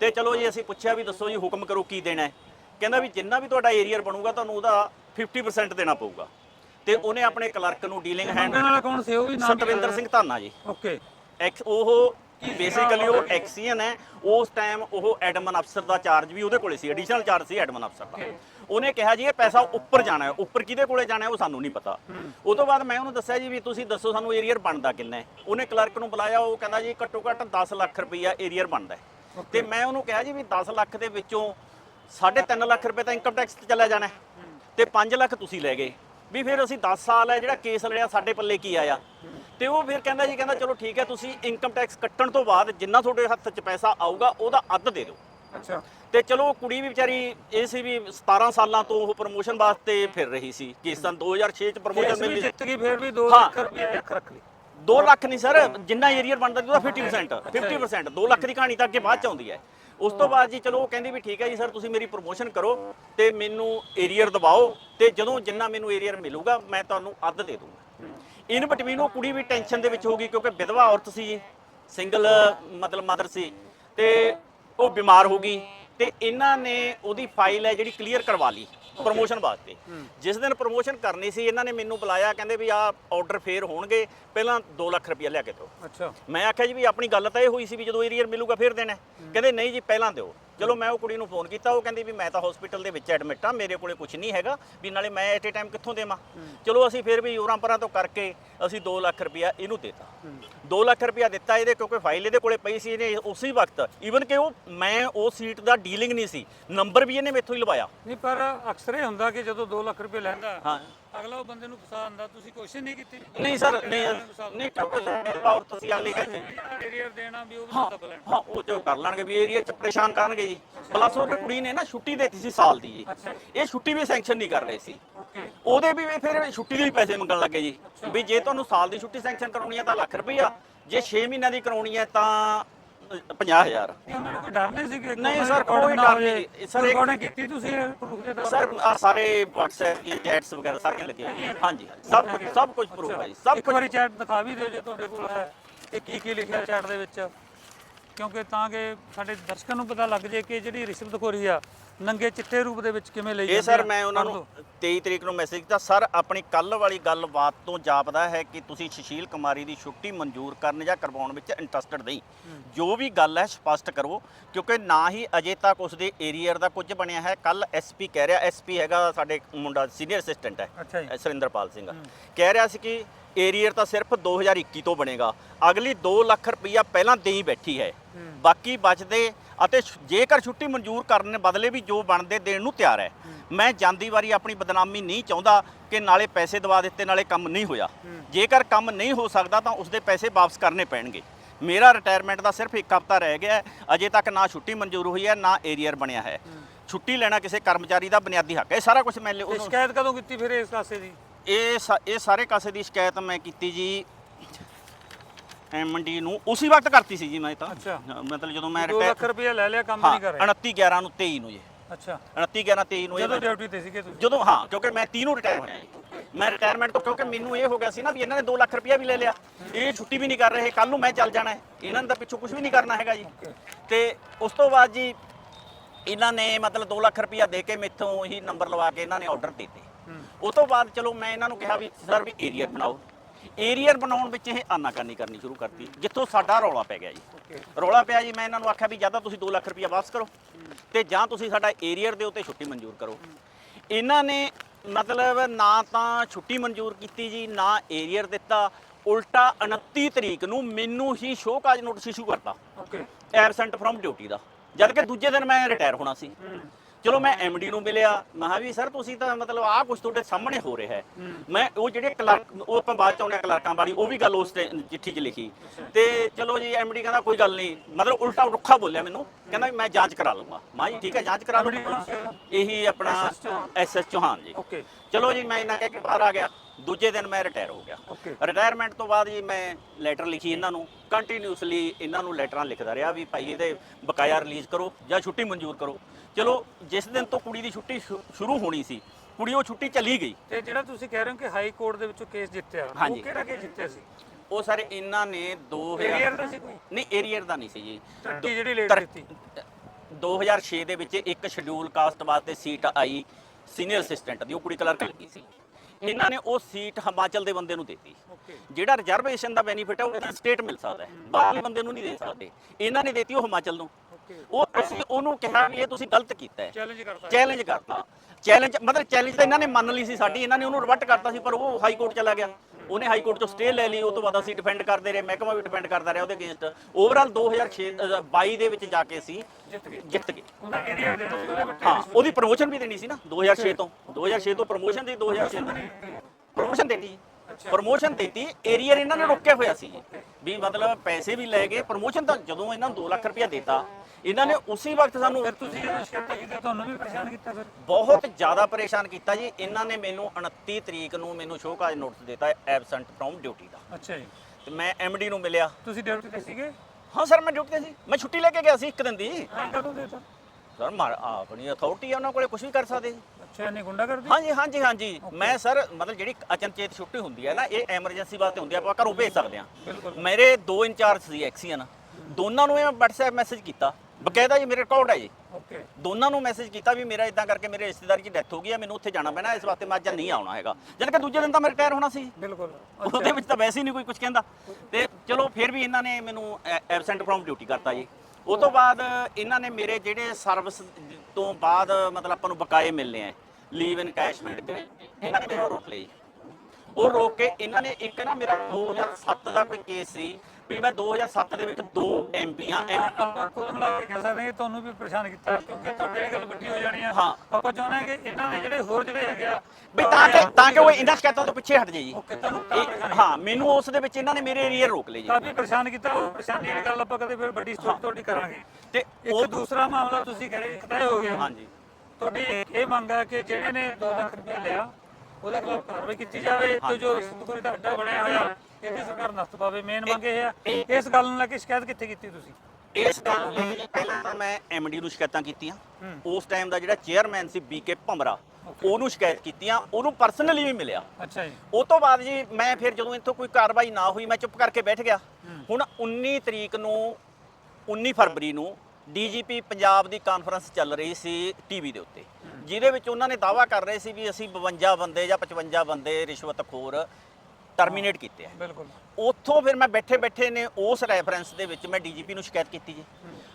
ਤੇ ਚਲੋ ਜੀ ਅਸੀਂ ਪੁੱਛਿਆ ਵੀ ਦੱਸੋ ਜੀ ਹੁਕਮ ਕਰੋ ਕੀ ਦੇਣਾ ਹੈ। ਕਹਿੰਦਾ ਵੀ ਜਿੰਨਾ ਵੀ ਤੁਹਾਡਾ ਏਰੀਅਰ ਬਣੂਗਾ ਤੁਹਾਨੂੰ ਉਹਦਾ 50% ਦੇਣਾ ਪਊਗਾ। ਤੇ ਉਹਨੇ ਆਪਣੇ ਕਲਰਕ ਨੂੰ ਡੀਲਿੰਗ ਹੈਂਡ ਮੰਗਣ ਵਾਲਾ ਕੌਣ ਸੀ? ਉਹ ਵੀ ਨਾਮ ਸਤਵਿੰਦਰ ਸਿੰਘ ਧਾਨਾ ਜੀ। ਓਕੇ ਐਕਸ ਉਹ ਬੇਸਿਕਲੀ ਉਹ ਐਕਸੀਅਨ ਹੈ। ਉਸ ਟਾਈਮ ਉਹ ਐਡਮਨ ਅਫਸਰ ਦਾ ਚਾਰਜ ਵੀ ਉਹਦੇ ਕੋਲੇ ਸੀ। ਐਡੀਸ਼ਨਲ ਚਾਰਜ ਸੀ ਐਡਮਨ ਅਫਸਰ ਦਾ। ਉਹਨੇ ਕਿਹਾ ਜੀ ਇਹ ਪੈਸਾ ਉੱਪਰ ਜਾਣਾ ਹੈ। ਉੱਪਰ ਕਿਹਦੇ ਕੋਲੇ ਜਾਣਾ ਹੈ ਉਹ ਸਾਨੂੰ ਨਹੀਂ ਪਤਾ। ਉਹ ਤੋਂ ਬਾਅਦ ਮੈਂ ਉਹਨੂੰ ਦੱਸਿਆ ਜੀ ਵੀ ਤੁਸੀਂ ਦੱਸੋ ਸਾਨੂੰ ਏਰੀਅਰ ਬਣਦਾ ਕਿੰਨਾ ਹੈ। ਉਹਨੇ ਕਲਰਕ ਨੂੰ ਬੁਲਾਇਆ ਉਹ ਕਹਿੰਦਾ ਜੀ ਘੱਟੋ ਘੱਟ 10 ਲੱਖ ਰੁਪਈਆ ਏਰੀਅਰ ਬਣਦਾ ਹੈ। ਤੇ ਮੈਂ ਉਹਨੂੰ ਕਿਹਾ ਜੀ ਵੀ 10 ਲੱਖ ਦੇ ਵਿੱਚੋਂ 3.5 ਲੱਖ ਰੁਪਏ ਤਾਂ ਇਨਕਮ ਟੈਕਸ ਤੇ ਚਲਾ ਜਾਣਾ ਹੈ। ਤੇ 5 ਲੱਖ ਤੁਸੀਂ ਲੈ ਗਏ। ਵੀ ਫਿਰ ਅਸੀਂ 10 ਸਾਲ ਹੈ ਜਿਹੜਾ ਕੇਸ ਲੜਿਆ ਸਾਡੇ ਪੱਲੇ ਕੀ ਆਇਆ? ਤੇ ਉਹ ਫਿਰ ਕਹਿੰਦਾ ਜੀ ਕਹਿੰਦਾ ਚਲੋ ਠੀਕ ਹੈ ਤੁਸੀਂ ਇਨਕਮ ਟੈਕਸ ਕੱਟਣ ਤੋਂ ਬਾਅਦ ਜਿੰਨਾ ਤੁਹਾਡੇ ਹੱਥ 'ਚ ਪੈਸਾ ਆਊਗਾ ਉਹਦਾ ਅੱਧ ਦੇ ਦਿਓ। ਅੱਛਾ। ਤੇ ਚਲੋ ਉਹ ਕੁੜੀ ਵੀ ਵਿਚਾਰੀ ਇਹ ਸੀ ਵੀ 17 ਸਾਲਾਂ ਤੋਂ ਉਹ ਪ੍ਰੋਮੋਸ਼ਨ ਵਾਸਤੇ ਫਿਰ ਰਹੀ ਸੀ। ਕਿ ਸਨ 2006 ਚ ਪ੍ਰੋਮੋਸ਼ਨ ਮਿਲੀ ਜਿੱਤ ਗਈ ਫਿਰ ਵੀ 2 ਹਾਂ। ਲੱਖ ਰੁਪਏ ਰੱਖ ਰੱਖ ਲਈ। 2 ਲੱਖ ਨਹੀਂ ਸਰ। ਜਿੰਨਾ ਏਰੀਅਰ ਬਣਦਾ ਸੀ ਉਹਦਾ 50% 50% 2 ਲੱਖ ਦੀ ਕਹਾਣੀ ਤਾਂ ਅੱਗੇ ਬਾਅਦ ਚ ਆਉਂਦੀ ਹੈ। ਉਸ ਤੋਂ ਬਾਅਦ ਜੀ, ਚਲੋ ਉਹ ਕਹਿੰਦੀ ਵੀ ਠੀਕ ਹੈ ਜੀ ਸਰ, ਤੁਸੀਂ ਮੇਰੀ ਪ੍ਰੋਮੋਸ਼ਨ ਕਰੋ ਤੇ ਮੈਨੂੰ ਏਰੀਅਰ ਦਬਾਓ ਤੇ ਜਦੋਂ ਜਿੰਨਾ ਮੈਨੂੰ ਏਰੀਅਰ ਮਿਲੂਗਾ, ਮੈਂ ਤੁਹਾਨੂੰ ਅੱਧ ਦੇ ਦੂੰਗਾ। ਇਨ ਬਿਟਵੀਨ ਉਹ ਕੁੜੀ ਵੀ ਟੈਨਸ਼ਨ ਦੇ ਵਿੱਚ ਹੋਊਗੀ ਕਿਉਂਕਿ ਵਿਧਵਾ ਔਰਤ ਸੀ ਜੀ ਸਿੰਗਲ ਮਤਲਬ ਮਦਰ ਸੀ ਤੇ ਉਹ ਬਿਮਾਰ ਹੋ ਗਈ ਤੇ ਇਹਨਾਂ ਨੇ ਉਹਦੀ ਫਾਈਲ ਹੈ ਜਿਹੜੀ ਕਲੀਅਰ ਕਰਵਾ ਲਈ। ਪ੍ਰੋਮੋਸ਼ਨ ਵਾਸਤੇ। ਜਿਸ ਦਿਨ ਪ੍ਰੋਮੋਸ਼ਨ ਕਰਨੀ ਸੀ ਇਹਨਾਂ ਨੇ ਮੈਨੂੰ ਬੁਲਾਇਆ ਕਹਿੰਦੇ ਵੀ ਆਹ ਆਰਡਰ ਫੇਰ ਹੋਣਗੇ ਪਹਿਲਾਂ 2 ਲੱਖ ਰੁਪਇਆ ਲਿਆ ਕੇ ਦਿਓ। ਅੱਛਾ। ਮੈਂ ਆਖਿਆ ਜੀ ਵੀ ਆਪਣੀ ਗੱਲ ਤਾਂ ਇਹ ਹੋਈ ਸੀ ਵੀ ਜਦੋਂ ਏਰੀਅਰ ਮਿਲੂਗਾ ਫਿਰ ਦੇਣਾ। ਕਹਿੰਦੇ ਨਹੀਂ ਜੀ ਪਹਿਲਾਂ ਦਿਓ। ਚਲੋ ਮੈਂ ਉਹ ਕੁੜੀ ਨੂੰ ਫੋਨ ਕੀਤਾ ਉਹ ਕਹਿੰਦੀ ਵੀ ਮੈਂ ਤਾਂ ਹਸਪੀਟਲ ਦੇ ਵਿੱਚ ਐਡਮਿਟ ਆ ਮੇਰੇ ਕੋਲੇ ਕੁਝ ਨਹੀਂ ਹੈਗਾ ਵੀ ਨਾਲੇ ਮੈਂ ਐਟ ਏ ਟਾਈਮ ਕਿੱਥੋਂ ਦੇਵਾਂ? ਚਲੋ ਅਸੀਂ ਫਿਰ ਵੀ ਉਰਾਂ ਪਰਾਂ ਤੋਂ ਕਰਕੇ ਅਸੀਂ 2 ਲੱਖ ਰੁਪਇਆ ਇਹਨੂੰ ਦਿੱਤਾ। 2 ਲੱਖ ਰੁਪਇਆ ਦਿੱਤਾ ਇਹਦੇ ਕਿਉਂਕਿ ਫਾਈਲ ਇਹਦੇ ਕੋਲੇ ਪਈ ਸੀ ਇਹਨੇ ਉਸੇ ਵਕਤ। ਈਵਨ ਕਿ ਉਹ ਮੈਂ ਉਹ ਸੀਟ ਦਾ ਡੀਲਿੰਗ ਨਹੀਂ ਸੀ ਨੰਬਰ ਵੀ ਇਹਨੇ ਮੈਥੋਂ ਹੀ ਲਵਾਇਆ। ਨਹੀਂ ਪਰ ਅਕਸਰ ਇਹ ਹੁੰਦਾ ਕਿ ਜਦੋਂ 2 ਲੱਖ ਰੁਪਏ ਲੈਂਦਾ ਹਾਂ। ਅਗਲਾ ਉਹ ਬੰਦੇ ਨੂੰ ਫਸਾ ਦਿੰਦਾ ਤੁਸੀਂ ਕੋਸ਼ਿਸ਼ ਨਹੀਂ ਕੀਤੀ। ਨਹੀਂ ਸਰ ਨਹੀਂ ਨਹੀਂ ਕਿਉਂਕਿ ਔਰ ਤੁਸੀਂ ਆਲੇ ਕਹਿੰਦੇ। ਏਰੀਅਰ ਦੇਣਾ ਵੀ ਉਹ ਵੀ ਦਬ ਲੈਣਾ। ਹਾਂ ਉਹ ਜੋ ਕਰ ਲੈਣਗੇ ਵੀ ਏਰੀਆ ਚ ਪਰੇਸ਼ਾਨ ਕਰਨਗੇ ਜੀ। ਪਲੱਸ ਉਹ ਕੁੜੀ ਨੇ ਨਾ ਛੁੱਟੀ ਦਿੱਤੀ ਸੀ ਸਾਲ ਦੀ ਜੀ। ਇਹ ਛੁੱਟੀ ਵੀ ਸੈਂਕਸ਼ਨ ਨਹੀਂ ਕਰ ਰਹੇ ਸੀ। ਉਹਦੇ ਵੀ ਫਿਰ ਛੁੱਟੀ ਦੇ ਵੀ ਪੈਸੇ ਮੰਗਣ ਲੱਗੇ ਜੀ। ਵੀ ਜੇ ਤੁਹਾਨੂੰ ਸਾਲ ਦੀ ਛੁੱਟੀ ਸੈਂਕਸ਼ਨ ਕਰਾਉਣੀ ਹੈ ਤਾਂ ਲੱਖ ਰੁਪਈਆ। ਜੇ 6 ਮਹੀਨਿਆਂ ਦੀ ਕਰਾਉਣੀ ਹੈ ਤਾਂ 50000 ਉਹਨਾਂ ਨੂੰ ਕੋਈ ਡਰ ਨਹੀਂ ਸੀ ਕਿ ਨਹੀਂ ਸਰ, ਕੋਈ ਡਰ ਨਹੀਂ। ਸਰ, ਸਰ ਇੱਕ- ਰਿਕਾਰਡਿੰਗ ਕੀਤੀ ਤੁਸੀਂ ਪ੍ਰੂਫ ਦੇ ਤੌਰ ਸਰ ਆਹ ਸਾਰੇ WhatsApp ਦੀ ਚੈਟਸ ਵਗੈਰਾ ਸਾਰੀਆਂ ਲੱਗੀਆਂ ਹੋਈਆਂ। ਹਾਂਜੀ ਸਭ ਕੁਝ ਸਭ ਕੁਝ ਪ੍ਰੂਫ ਹੈ ਜੀ। ਸਭ ਇੱਕ ਵਾਰੀ ਚੈਟ ਦਿਖਾ ਵੀ ਦਿਓ ਜੇ ਤੁਹਾਡੇ ਕੋਲ ਹੈ। ਕਿ ਕੀ ਕੀ ਲਿਖਿਆ ਚੈਟ ਦੇ ਵਿੱਚ? ਕਿਉਂਕਿ ਤਾਂ ਕਿ ਸਾਡੇ ਦਰਸ਼ਕਾਂ ਨੂੰ ਪਤਾ ਲੱਗ ਜੇ ਕਿ ਜਿਹੜੀ ਰਿਸ਼ਵਤਖੋਰੀ ਆ ਨੰਗੇ ਚਿੱਟੇ ਰੂਪ ਦੇ ਵਿੱਚ ਕਿਵੇਂ ਲਈ ਇਹ ਸਰ। ਮੈਂ ਉਹਨਾਂ ਨੂੰ ਦਿਓ। 23 ਤਰੀਕ ਨੂੰ ਮੈਸੇਜ ਕੀਤਾ। ਸਰ ਆਪਣੀ ਕੱਲ ਵਾਲੀ ਗੱਲਬਾਤ ਤੋਂ ਜਾਪਦਾ ਹੈ ਕਿ ਤੁਸੀਂ ਸੁਸ਼ੀਲ ਕੁਮਾਰੀ ਦੀ ਛੁੱਟੀ ਮਨਜ਼ੂਰ ਕਰਨ ਜਾਂ ਕਰਵਾਉਣ ਵਿੱਚ ਇੰਟਰਸਟਡ ਨਹੀਂ। ਜੋ ਵੀ ਗੱਲ ਹੈ ਸਪਸ਼ਟ ਕਰੋ ਕਿਉਂਕਿ ਨਾ ਹੀ ਅਜੇ ਤੱਕ ਉਸ ਦੇ ਏਰੀਅਰ ਦਾ ਕੁਝ ਬਣਿਆ ਹੈ। ਕੱਲ ਐਸਪੀ ਕਹਿ ਰਿਹਾ ਐਸਪੀ ਹੈਗਾ ਸਾਡੇ ਮੁੰਡਾ ਸੀਨੀਅਰ ਅਸਿਸਟੈਂਟ ਹੈ ਸੁਰਿੰਦਰਪਾਲ ਸਿੰਘ। ਕਹਿ ਰਿਹਾ ਸੀ ਕਿ ਏਰੀਅਰ ਤਾਂ ਸਿਰਫ 2021 ਤੋਂ ਬਣੇਗਾ। ਅਗਲੀ 2 ਲੱਖ ਰੁਪਈਆ ਪਹਿਲਾਂ ਦੇਈ ਬੈਠੀ ਹੈ। ਬਾਕੀ ਬਚਦੇ ਅਤੇ ਜੇਕਰ ਛੁੱਟੀ ਮਨਜ਼ੂਰ ਕਰਨ ਦੇ ਬਦਲੇ ਵੀ ਜੋ ਬਣਦੇ ਦੇਣ ਨੂੰ ਤਿਆਰ ਹੈ। ਮੈਂ ਜਾਂਦੀ ਵਾਰੀ ਆਪਣੀ ਬਦਨਾਮੀ ਨਹੀਂ ਚਾਹੁੰਦਾ ਕਿ ਨਾਲੇ ਪੈਸੇ ਦਵਾ ਦਿੱਤੇ ਨਾਲੇ ਕੰਮ ਨਹੀਂ ਹੋਇਆ। ਜੇਕਰ ਕੰਮ ਨਹੀਂ ਹੋ ਸਕਦਾ ਤਾਂ ਉਸਦੇ ਪੈਸੇ ਵਾਪਸ ਕਰਨੇ ਪੈਣਗੇ। ਮੇਰਾ ਰਿਟਾਇਰਮੈਂਟ ਦਾ ਸਿਰਫ ਇੱਕ ਹਫ਼ਤਾ ਰਹਿ ਗਿਆ ਅਜੇ ਤੱਕ ਨਾ ਛੁੱਟੀ ਮਨਜ਼ੂਰ ਹੋਈ ਹੈ ਨਾ ਏਰੀਅਰ ਬਣਿਆ ਹੈ। ਛੁੱਟੀ ਲੈਣਾ ਕਿਸੇ ਕਰਮਚਾਰੀ ਦਾ ਬੁਨਿਆਦੀ ਹੱਕ ਹੈ। ਇਹ ਸਾਰਾ ਕੁਝ ਮੈਂ ਸ਼ਿਕਾਇਤ ਕਦੋਂ ਕੀਤੀ ਫਿਰ ਇਸ ਕਾਸੇ ਦੀ? ਇਹ ਇਹ ਸਾਰੇ ਕਾਸੇ ਦੀ ਸ਼ਿਕਾਇਤ ਮੈਂ ਕੀਤੀ ਜੀ ਐਮਡੀ ਨੂੰ ਉਸੇ ਵਕਤ ਕਰਤੀ ਸੀ ਜੀ ਮੈਂ ਤਾਂ। ਅੱਛਾ। ਹਾਂ, ਮਤਲਬ ਜਦੋਂ ਮੈਂ 2 ਲੱਖ ਰਿਟਾਇਰ ਰੁਪਏ ਲੈ ਲਿਆ ਕੰਮ ਹਾਂ ਨਹੀਂ ਕਰ ਰਹੇ। 29 11 ਨੂੰ 23 ਨੂੰ ਜੀ। ਅੱਛਾ। 29 11 23 ਨੂੰ ਇਹ ਜਦੋਂ ਡਿਊਟੀ ਤੇ ਸੀਗੇ ਤੁਸੀਂ? ਜਦੋਂ ਹਾਂ ਕਿਉਂਕਿ ਮੈਂ ਤੀਨੋਂ ਰਿਟਾਇਰ ਹੋਇਆ ਜੀ। ਮੈਂ ਰਿਟਾਇਰਮੈਂਟ ਤੋਂ ਕਿਉਂਕਿ ਮੈਨੂੰ ਇਹ ਹੋ ਗਿਆ ਸੀ ਨਾ ਵੀ ਇਹਨਾਂ ਨੇ 2 ਲੱਖ ਰੁਪਇਆ ਵੀ ਲੈ ਲਿਆ। ਇਹ ਛੁੱਟੀ ਵੀ ਨਹੀਂ ਕਰ ਰਹੇ ਕੱਲ ਨੂੰ ਮੈਂ ਚੱਲ ਜਾਣਾ ਹੈ। ਇਹਨਾਂ ਨੇ ਤਾਂ ਪਿੱਛੋਂ ਕੁਝ ਵੀ ਨਹੀਂ ਕਰਨਾ ਹੈਗਾ ਜੀ। ਤੇ ਉਸ ਤੋਂ ਬਾਅਦ ਜੀ ਇਹਨਾਂ ਨੇ ਮਤਲਬ 2 ਲੱਖ ਰੁਪਇਆ ਦੇ ਕੇ ਮੈਥੋਂ ਹੀ ਨੰਬਰ ਲਵਾ ਕੇ ਇਹਨਾਂ ਨੇ ਆਰਡਰ ਦਿੱਤੇ। ਉਸ ਤੋਂ ਬਾਅਦ ਚਲੋ ਮੈਂ ਇਹਨਾਂ ਨੂੰ ਕਿਹਾ ਵੀ ਸਰ ਵੀ ਏਰੀਅਰ ਬਣਾਓ। ਏਰੀਅਰ ਬਣਾਉਣ ਵਿੱਚ ਇਹ ਆਨਾਕਾਨੀ ਕਰਨੀ ਸ਼ੁਰੂ ਕਰਤੀ। ਜਿੱਥੋਂ ਸਾਡਾ ਰੌਲਾ ਪੈ ਗਿਆ ਜੀ। ਰੌਲਾ ਪਿਆ ਜੀ ਮੈਂ ਇਹਨਾਂ ਨੂੰ ਆਖਿਆ ਵੀ ਜਾਂ ਤਾਂ ਤੁਸੀਂ 2 ਲੱਖ ਰੁਪਇਆ ਵਾਪਸ ਕਰੋ ਤੇ ਜਾਂ ਤੁਸੀਂ ਸਾਡਾ ਏਰੀਅਰ ਦੇ ਉੱਤੇ ਛੁੱਟੀ ਮਨਜ਼ੂਰ ਕਰੋ। ਇਹਨਾਂ ਨੇ ਮਤਲਬ ਨਾ ਤਾਂ ਛੁੱਟੀ ਮਨਜ਼ੂਰ ਕੀਤੀ ਜੀ ਨਾ ਏਰੀਅਰ ਦਿੱਤਾ। ਉਲਟਾ 29 ਤਰੀਕ ਨੂੰ ਮੈਨੂੰ ਹੀ ਸ਼ੋਅ ਕਾਜ ਨੋਟਿਸ ਇਸ਼ੂ ਕਰਤਾ। ਓਕੇ ਐਬਸੈਂਟ ਫਰਮ ਡਿਊਟੀ ਦਾ। ਜਦ ਕਿ ਦੂਜੇ ਦਿਨ ਮੈਂ ਰਿਟਾਇਰ ਹੋਣਾ ਸੀ। ਚਲੋ ਮੈਂ ਐਮਡੀ ਨੂੰ ਮਿਲਿਆ ਮੈਂ ਕਿਹਾ ਵੀ ਸਰ ਤੁਸੀਂ ਤਾਂ ਮਤਲਬ ਆਹ ਕੁਝ ਤੁਹਾਡੇ ਸਾਹਮਣੇ ਹੋ ਰਿਹਾ ਹੈ। ਮੈਂ ਉਹ ਜਿਹੜੇ ਕਲਰਕ ਉਹ ਆਪਾਂ ਬਾਅਦ ਚ ਆਉਂਦੇ ਹਾਂ ਕਲਰਕਾਂ ਵਾਲੀ ਉਹ ਵੀ ਗੱਲ ਉਸ ਤੇ ਚਿੱਠੀ 'ਚ ਲਿਖੀ। ਤੇ ਚਲੋ ਜੀ ਐਮਡੀ ਕਹਿੰਦਾ ਕੋਈ ਗੱਲ ਨਹੀਂ। ਮਤਲਬ ਉਲਟਾ ਰੁੱਖਾ ਬੋਲਿਆ ਮੈਨੂੰ ਕਹਿੰਦਾ ਵੀ ਮੈਂ ਜਾਂਚ ਕਰਾ ਲੂੰਗਾ ਮੈਂ ਜੀ ਠੀਕ ਹੈ ਜਾਂਚ ਕਰਾ ਲਓ। ਇਹੀ ਆਪਣਾ ਐਸਐਸ ਚੌਹਾਨ। ਜੀ। ਓਕੇ। ਚਲੋ ਜੀ ਮੈਂ ਇਹਨਾਂ ਕਹਿ ਕੇ ਬਾਹਰ ਆ ਗਿਆ। ਦੂਜੇ ਦਿਨ ਮੈਂ ਰਿਟਾਇਰ ਹੋ ਗਿਆ। ਰਿਟਾਇਰਮੈਂਟ ਤੋਂ ਬਾਅਦ ਜੀ ਮੈਂ ਲੈਟਰ ਲਿਖੀ ਇਹਨਾਂ ਨੂੰ। ਕੰਟੀਨਿਊਸਲੀ ਇਹਨਾਂ ਨੂੰ ਲੈਟਰਾਂ ਲਿਖਦਾ ਰਿਹਾ ਵੀ ਭਾਈ ਇਹਦੇ ਬਕਾਇਆ ਰਿਲੀਜ਼ ਕਰੋ ਜਾਂ ਛੁੱਟੀ ਮਨਜ਼ੂਰ ਕਰੋ। ਚਲੋ ਜਿਸ ਦਿਨ ਤੋਂ ਕੁੜੀ ਦੀ ਛੁੱਟੀ ਸ਼ੁ- ਸ਼ੁਰੂ ਹੋਣੀ ਸੀ ਕੁੜੀ ਉਹ ਛੁੱਟੀ ਚਲੀ ਗਈ। ਤੇ ਜਿਹੜਾ ਤੁਸੀਂ ਕਹਿ ਰਹੇ ਹੋ ਕਿ ਹਾਈ ਕੋਰਟ ਦੇ ਵਿੱਚੋਂ ਕੇਸ ਜਿੱਤਿਆ ਉਹ ਹਾਂਜੀ। ਕਿਹੜਾ ਕੇਸ ਜਿੱਤਿਆ ਸੀ? ਉਹ ਸਾਰੇ ਇਹਨਾਂ ਨੇ 2000 ਏਰੀਅਰ ਦਾ ਸੀ ਕੋਈ? ਨਹੀਂ ਏਰੀਅਰ ਦਾ ਨਹੀਂ ਸੀ ਜੀ। ਤਰੱਕੀ ਜਿਹੜੀ ਲੇਟ ਤਰ- ਦਿੱਤੀ 2006 ਦੇ ਵਿੱਚ ਇੱਕ ਸ਼ਡਿਊਲ ਕਾਸਟ ਵਾਸਤੇ ਸੀਟ ਆਈ ਸੀਨੀਅਰ ਅਸਿਸਟੈਂਟ ਦੀ ਉਹ ਕੁੜੀ ਕਲਰਕ ਲੱਗੀ ਸੀ। ਇਹਨਾਂ ਨੇ ਉਹ ਸੀਟ ਹਿਮਾਚਲ ਦੇ ਬੰਦੇ ਨੂੰ ਦਿੱਤੀ। ਓਕੇ ਜਿਹੜਾ ਰਿਜ਼ਰਵੇਸ਼ਨ ਦਾ ਬੈਨੀਫਿਟ ਹੈ ਉਹ ਸਟੇਟ ਮਿਲ ਸਕਦਾ ਹੈ। ਬਾਕੀ ਬੰਦੇ ਨੂੰ ਨਹੀਂ ਦੇ ਸਕਦੇ। ਇਹਨਾਂ ਨੇ ਦਿੱਤੀ ਉਹ ਹਿਮਾਚਲ ਨੂੰ। ਉਹ ਅਸੀਂ ਉਹਨੂੰ ਕਿਹਾ ਵੀ ਇਹ ਤੁਸੀਂ ਗਲਤ ਕੀਤਾ ਹੈ। ਚੈਲੰਜ ਕਰਤਾ। ਚੈਲੰਜ ਕਰਤਾ। ਚੈਲੰਜ ਮਤਲਬ ਚੈਲੰਜ ਤਾਂ ਇਹਨਾਂ ਨੇ ਮੰਨ ਲਈ ਸੀ ਸਾਡੀ ਇਹਨਾਂ ਨੇ ਉਹਨੂੰ ਰਿਵਰਟ ਕਰਤਾ ਸੀ ਪਰ ਉਹ ਹਾਈ ਕੋਰਟ ਚਲਾ ਗਿਆ। ਉਹਨੇ ਹਾਈ ਕੋਰਟ ਤੋਂ ਸਟੇ ਲੈ ਲਈ ਉਹ ਤੋਂ ਬਾਅਦ ਅਸੀਂ ਡਿਫੈਂਡ ਕਰਦੇ ਰਹੇ ਮਹਿਕਮਾ ਵੀ ਡਿਫੈਂਡ ਕਰਦਾ ਰਿਹਾ ਉਹਦੇ ਅਗੇਂਸਟ ਓਵਰਆਲ 2006 ਅ, 22 ਦੇ ਵਿੱਚ ਜਾ ਕੇ ਅਸੀਂ ਜਿੱਤ ਗਏ। ਜਿੱਤ ਹਾਂ ਉਹਦੀ ਪ੍ਰੋਮੋਸ਼ਨ ਵੀ ਦੇਣੀ ਸੀ ਨਾ 2006 ਤੋਂ। 2006 ਤੋਂ ਪ੍ਰੋਮੋਸ਼ਨ ਦੀ 2006 ਤੋਂ। ਪ੍ਰੋਮੋਸ਼ਨ ਦੇਤੀ। ਪ੍ਰੋਮੋਸ਼ਨ ਦੇਤੀ ਏਰੀਅਰ ਇਹਨਾਂ ਨੇ ਰੋਕਿਆ ਹੋਇਆ ਸੀ। ਵੀ ਮਤਲਬ ਪੈਸੇ ਵੀ ਲੈ ਗਏ। ਪ੍ਰੋਮੋਸ਼ਨ ਤਾਂ ਜਦੋਂ ਇਹਨਾਂ ਨੂੰ 2 ਲੱਖ ਰੁਪਇਆ ਦਿੱਤਾ ਇਹਨਾਂ ਨੇ ਉਸੇ ਵਕਤ ਸਾਨੂੰ ਫਿਰ ਤੁਸੀਂ ਜਦੋਂ ਸ਼ਿਕਾਇਤ ਕੀਤੀ ਤੁਹਾਨੂੰ ਵੀ ਪਰੇਸ਼ਾਨ ਕੀਤਾ ਫਿਰ? ਬਹੁਤ ਜ਼ਿਆਦਾ ਪਰੇਸ਼ਾਨ ਕੀਤਾ ਜੀ। ਇਹਨਾਂ ਨੇ ਮੈਨੂੰ 29 ਤਰੀਕ ਨੂੰ ਮੈਨੂੰ ਸ਼ੋਅ ਕਾਜ ਨੋਟਿਸ ਦਿੱਤਾ ਐਬਸੈਂਟ ਫਰੋਮ ਡਿਊਟੀ ਦਾ। ਅੱਛਾ ਜੀ। ਤੇ ਮੈਂ ਐਮਡੀ ਨੂੰ ਮਿਲਿਆ। ਤੁਸੀਂ ਡਿਊਟੀ ਤੇ ਸੀਗੇ? ਹਾਂ ਸਰ ਮੈਂ ਡਿਊਟੀ ਤੇ ਸੀ। ਮੈਂ ਛੁੱਟੀ ਲੈ ਕੇ ਗਿਆ ਸੀ ਇੱਕ ਦਿਨ ਦੀ। ਹਾਂ ਕਦੋਂ ਦੇਤਾ? ਸਰ ਮਾ- ਆਪਣੀ ਅਥਾਰਟੀ ਆ ਉਹਨਾਂ ਕੋਲੇ ਕੁਝ ਵੀ ਕਰ ਸਕਦੇ। ਅੱਛਾ ਨਹੀਂ ਗੁੰਡਾ ਕਰਦੀ ਹਾਂਜੀ ਹਾਂਜੀ ਹਾਂਜੀ ਮੈਂ ਸਰ ਮਤਲਬ ਜਿਹੜੀ ਅਚਨਚੇਤ ਛੁੱਟੀ ਹੁੰਦੀ ਹੈ ਨਾ ਇਹ ਐਮਰਜੈਂਸੀ ਵਾਸਤੇ ਹੁੰਦੀ ਆ ਆਪਾਂ ਘਰੋਂ ਭੇਜ ਸਕਦੇ ਆ ਬਿਲਕੁਲ। ਮੇਰੇ ਦੋ ਇੰਚਾਰਜ ਸੀ ਐਕਸੀਅਨ। ਦੋਨਾਂ ਨੂੰ ਇਹ WhatsApp ਮੈਸੇਜ ਕੀਤਾ। ਬਕਾਇਦਾ ਜੀ ਮੇਰੇ ਰਿਕਾਰਡ ਹੈ ਜੀ। ਓਕੇ। ਦੋਨਾਂ ਨੂੰ ਮੈਸੇਜ ਕੀਤਾ ਵੀ ਮੇਰਾ ਇਦਾਂ ਕਰਕੇ ਮੇਰੇ ਰਿਸ਼ਤੇਦਾਰੀ 'ਚ ਡੈਥ ਹੋ ਗਈ ਹੈ ਮੈਨੂੰ ਉੱਥੇ ਜਾਣਾ ਪੈਣਾ ਇਸ ਵਾਸਤੇ ਮੈਂ ਅੱਜ ਨਹੀਂ ਆਉਣਾ ਹੈਗਾ। ਜਦ ਕਿ ਦੂਜੇ ਦਿਨ ਤਾਂ ਮੈਂ ਰਿਟਾਇਰ ਹੋਣਾ ਸੀ। ਬਿਲਕੁਲ। ਉਹਦੇ ਵਿੱਚ ਤਾਂ ਵੈਸੇ ਹੀ ਨਹੀਂ ਕੋਈ ਕੁਝ ਕਹਿੰਦਾ। ਤੇ ਚਲੋ ਫਿਰ ਵੀ ਇਹਨਾਂ ਨੇ ਮੈਨੂੰ ਐਬਸੈਂਟ ਫਰੋਮ ਡਿਊਟੀ ਕਰਤਾ ਜੀ। ਉਹ ਤੋਂ ਬਾਅਦ ਇਹਨਾਂ ਨੇ ਮੇਰੇ ਜਿਹੜੇ ਸਰਵਿਸ ਤੋਂ ਬਾਅਦ ਮਤਲਬ ਆਪਾਂ ਨੂੰ ਬਕਾਏ ਮਿਲਨੇ ਆ ਲੀਵ ਇਨ ਕੈਸ਼ਮੈਂਟ ਦੇ ਇਹਨਾਂ ਨੇ ਮੈਨੂੰ ਰੋਕ ਲਈ ਉਹ ਰੋਕ ਕੇ ਇਹਨਾਂ ਨੇ ਇੱਕ ਨਾ ਮੇਰਾ 2007 ਦਾ ਕੋਈ ਕੇਸ ਸੀ ਵੀ ਮੈਂ 2007 ਦੇ ਵਿੱਚ ਦੋ ਐਮਪੀਆਂ ਆਪਾਂ ਕੁੱਲ ਮਿਲਾ ਕੇ ਕਹਿ ਸਕਦੇ ਹਾਂ ਕਿ ਤੁਹਾਨੂੰ ਵੀ ਪਰੇਸ਼ਾਨ ਕੀਤਾ ਕਿਉਂਕਿ ਤੁਹਾਡੇ ਗੱਲ ਵੱਡੀ ਹੋ ਜਾਣੀ ਆ? ਹਾਂ। ਆਪਾਂ ਚਾਹੁੰਦੇ ਹਾਂ ਕਿ ਇਹਨਾਂ ਦੇ ਜਿਹੜੇ ਹੋਰ ਜਿਹੜੇ ਹੈਗੇ ਆ ਵੀ ਤਾਂ ਕਿ ਤਾਂ ਕਿ ਉਹ ਇਹਨਾਂ ਸ਼ਿਕਾਇਤਾਂ ਤੋਂ ਪਿੱਛੇ ਹਟ ਜਾਏ ਜੀ। ਓਕੇ ਤੁਹਾਨੂੰ ਤਾਂ ਇਹ- ਹਾਂ ਮੈਨੂੰ ਉਸ ਦੇ ਵਿੱਚ ਇਹਨਾਂ ਨੇ ਮੇਰੇ ਏਰੀਆ ਰੋਕ ਲਏ ਜੀ। ਕਾਫੀ ਪਰੇਸ਼ਾਨ ਕੀਤਾ ਉਹ ਪਰੇਸ਼ਾਨੀ ਦੀ ਗੱਲ ਆਪਾਂ ਕਦੇ ਫਿਰ ਵੱਡੀ ਸਟੋਰੀ ਤੁਹਾਡੀ ਕਰਾਂਗੇ। ਤੇ ਇੱਕ ਉਹ ਦੂਸਰਾ ਮਾਮਲਾ ਤੁਸੀਂ ਕਹਿੰਦੇ ਤੈਅ ਹੋ ਗਿਆ। ਹਾਂਜੀ। ਤੁਹਾਡੀ ਇਹ ਮੰਗ ਹੈ ਕਿ ਜਿਹੜੇ ਨੇ 2 ਲੱਖ ਰੁਪਏ ਲਿਆ ਉਹਦੇ ਖਿਲਾਫ ਕਾਰਵਾਈ ਕੀਤੀ ਜਾਵੇ ਤੇ ਜੋ ਰਿਸ਼ਵਤਖੋਰੀ ਦਾ ਅੱਡਾ ਬਣਿਆ ਹੋਇਆ ਇਹਦੀ ਸਰਕਾਰ ਨੱਥ ਪਾਵੇ ਮੇਨ ਮੰਗ ਇਹ ਹੈ ਇਸ ਗੱਲ ਨੂੰ ਲੈ ਕੇ ਸ਼ਿਕਾਇਤ ਕਿੱਥੇ ਕੀਤੀ ਤੁਸੀਂ? ਇਸ ਗੱਲ ਨੂੰ ਲੈ ਕੇ ਪਹਿਲਾਂ ਤਾਂ ਮੈਂ ਐਮਡੀ ਨੂੰ ਸ਼ਿਕਾਇਤਾਂ ਕੀਤੀਆਂ। ਉਸ ਟਾਈਮ ਦਾ ਜਿਹੜਾ ਚੇਅਰਮੈਨ ਸੀ ਬੀਕੇ ਭਮਰਾ ਉਹਨੂੰ ਸ਼ਿਕਾਇਤ ਕੀਤੀਆਂ ਉਹਨੂੰ ਪਰਸਨਲੀ ਵੀ ਮਿਲਿਆ। ਅੱਛਾ ਜੀ। ਉਹ ਤੋਂ ਬਾਅਦ ਜੀ ਮੈਂ ਫਿਰ ਜਦੋਂ ਇੱਥੋਂ ਕੋਈ ਕਾਰਵਾਈ ਨਾ ਹੋਈ ਮੈਂ ਚੁੱਪ ਕਰਕੇ ਬੈਠ ਗਿਆ। ਹੁਣ 19 ਤਰੀਕ ਨੂੰ 19 ਫਰਵਰੀ ਨੂੰ ਡੀਜੀਪੀ ਪੰਜਾਬ ਦੀ ਕਾਨਫਰੰਸ ਚੱਲ ਰਹੀ ਸੀ ਟੀਵੀ ਦੇ ਉੱਤੇ। ਜਿਹਦੇ ਵਿੱਚ ਉਹਨਾਂ ਨੇ ਦਾਵਾ ਕਰ ਰਹੇ ਸੀ ਵੀ ਅਸੀਂ 52 ਬੰਦੇ ਜਾਂ 55 ਬੰਦੇ ਰਿਸ਼ਵਤਖੋਰ ਟਰਮੀਨੇਟ ਕੀਤੇ ਆ। ਬਿਲਕੁਲ। ਉੱਥੋਂ ਫਿਰ ਮੈਂ ਬੈਠੇ ਬੈਠੇ ਨੇ ਉਸ ਰੈਫਰੈਂਸ ਦੇ ਵਿੱਚ ਮੈਂ ਡੀਜੀਪੀ ਨੂੰ ਸ਼ਿਕਾਇਤ ਕੀਤੀ ਜੀ।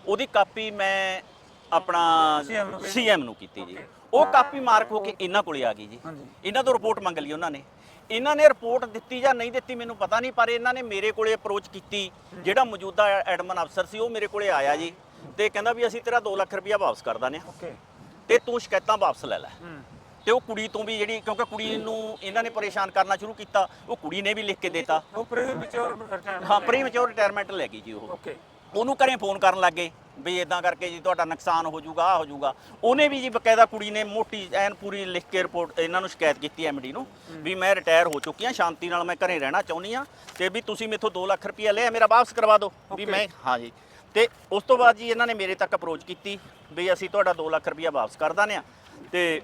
ਉਹਦੀ ਕਾਪੀ ਮੈਂ ਆਪਣਾ। ਸੀਐਮ ਨੂੰ ਕੀਤੀ ਜੀ। ਉਹ ਕਾਪੀ ਮਾਰਕ ਹੋ ਕੇ ਇਹਨਾਂ ਕੋਲੇ ਆ ਗਈ ਜੀ। ਇਹਨਾਂ ਤੋਂ ਰਿਪੋਰਟ ਮੰਗ ਲਈ ਉਹਨਾਂ ਨੇ। ਇਹਨਾਂ ਨੇ ਰਿਪੋਰਟ ਦਿੱਤੀ ਜਾਂ ਨਹੀਂ ਦਿੱਤੀ ਮੈਨੂੰ ਪਤਾ ਨਹੀਂ ਪਰ ਇਹਨਾਂ ਨੇ ਮੇਰੇ ਕੋਲੇ ਅਪਰੋਚ ਕੀਤੀ। ਜਿਹੜਾ ਮੌਜੂਦਾ ਐਡਮਨ ਅਫਸਰ ਸੀ ਉਹ ਮੇਰੇ ਕੋਲੇ ਆਇਆ ਜੀ। ਤੇ ਕਹਿੰਦਾ ਵੀ ਅਸੀਂ ਤੇਰਾ 2 ਲੱਖ ਰੁਪਇਆ ਵਾਪਸ ਕਰ ਦਾਂਗੇ ਓਕੇ। ਤੇ ਤੂੰ ਸ਼ਿਕਾਇਤਾਂ ਵਾਪਸ ਲੈ ਲੈ। ਤੇ ਉਹ ਕੁੜੀ ਤੋਂ ਵੀ ਜਿਹੜੀ ਕਿਉਂਕਿ ਕੁੜੀ ਨੂੰ ਇਹਨਾਂ ਨੇ ਪਰੇਸ਼ਾਨ ਕਰਨਾ ਸ਼ੁਰੂ ਕੀਤਾ ਉਹ ਕੁੜੀ ਨੇ ਵੀ ਲਿਖ ਕੇ ਦਿੱਤਾ। ਉਹ ਹਾਂ ਪ੍ਰੀ ਮੈਚੁਰ ਰਿਟਾਇਰਮੈਂਟ ਲੈ ਗਈ ਜੀ ਉਹ। ਓਕੇ ਉਹਨੂੰ ਘਰੇ ਫੋਨ ਕਰਨ ਲੱਗੇ ਵੀ ਇਦਾਂ ਕਰਕੇ ਜੀ ਤੁਹਾਡਾ ਨੁਕਸਾਨ ਹੋ ਜਾਊਗਾ ਆ ਹੋ ਜਾਊਗਾ। ਉਹਨੇ ਵੀ ਜੀ ਬਕਾਇਦਾ ਕੁੜੀ ਨੇ ਮੋਟੀ ਐਨ ਪੂਰੀ ਲਿਖ ਕੇ ਰਿਪੋਰਟ ਇਹਨਾਂ ਨੂੰ ਸ਼ਿਕਾਇਤ ਕੀਤੀ ਐਮਡੀ ਨੂੰ ਵੀ ਮੈਂ ਰਿਟਾਇਰ ਹੋ ਚੁੱਕੀ ਹਾਂ ਸ਼ਾਂਤੀ ਨਾਲ ਮੈਂ ਘਰੇ ਰਹਿਣਾ ਚਾਹੁੰਦੀ ਹਾਂ ਤੇ ਵੀ ਤੁਸੀਂ ਮੇਥੋਂ 2 ਲੱਖ ਰੁਪਇਆ ਲਿਆ ਮੇਰਾ ਵਾਪਸ ਕਰਵਾ ਦਿਓ ਵੀ. ਮੈਂ ਹਾਂ ਜੀ। ਤੇ ਉਸ ਤੋਂ ਬਾਅਦ ਜੀ ਇਹਨਾਂ ਨੇ ਮੇਰੇ ਤੱਕ ਅਪਰੋਚ ਕੀਤੀ ਵੀ ਅਸੀਂ ਤੁਹਾਡਾ 2 ਲੱਖ ਰੁਪਇਆ ਵਾਪਸ ਕਰ ਦਾਂਗੇ ਤੇ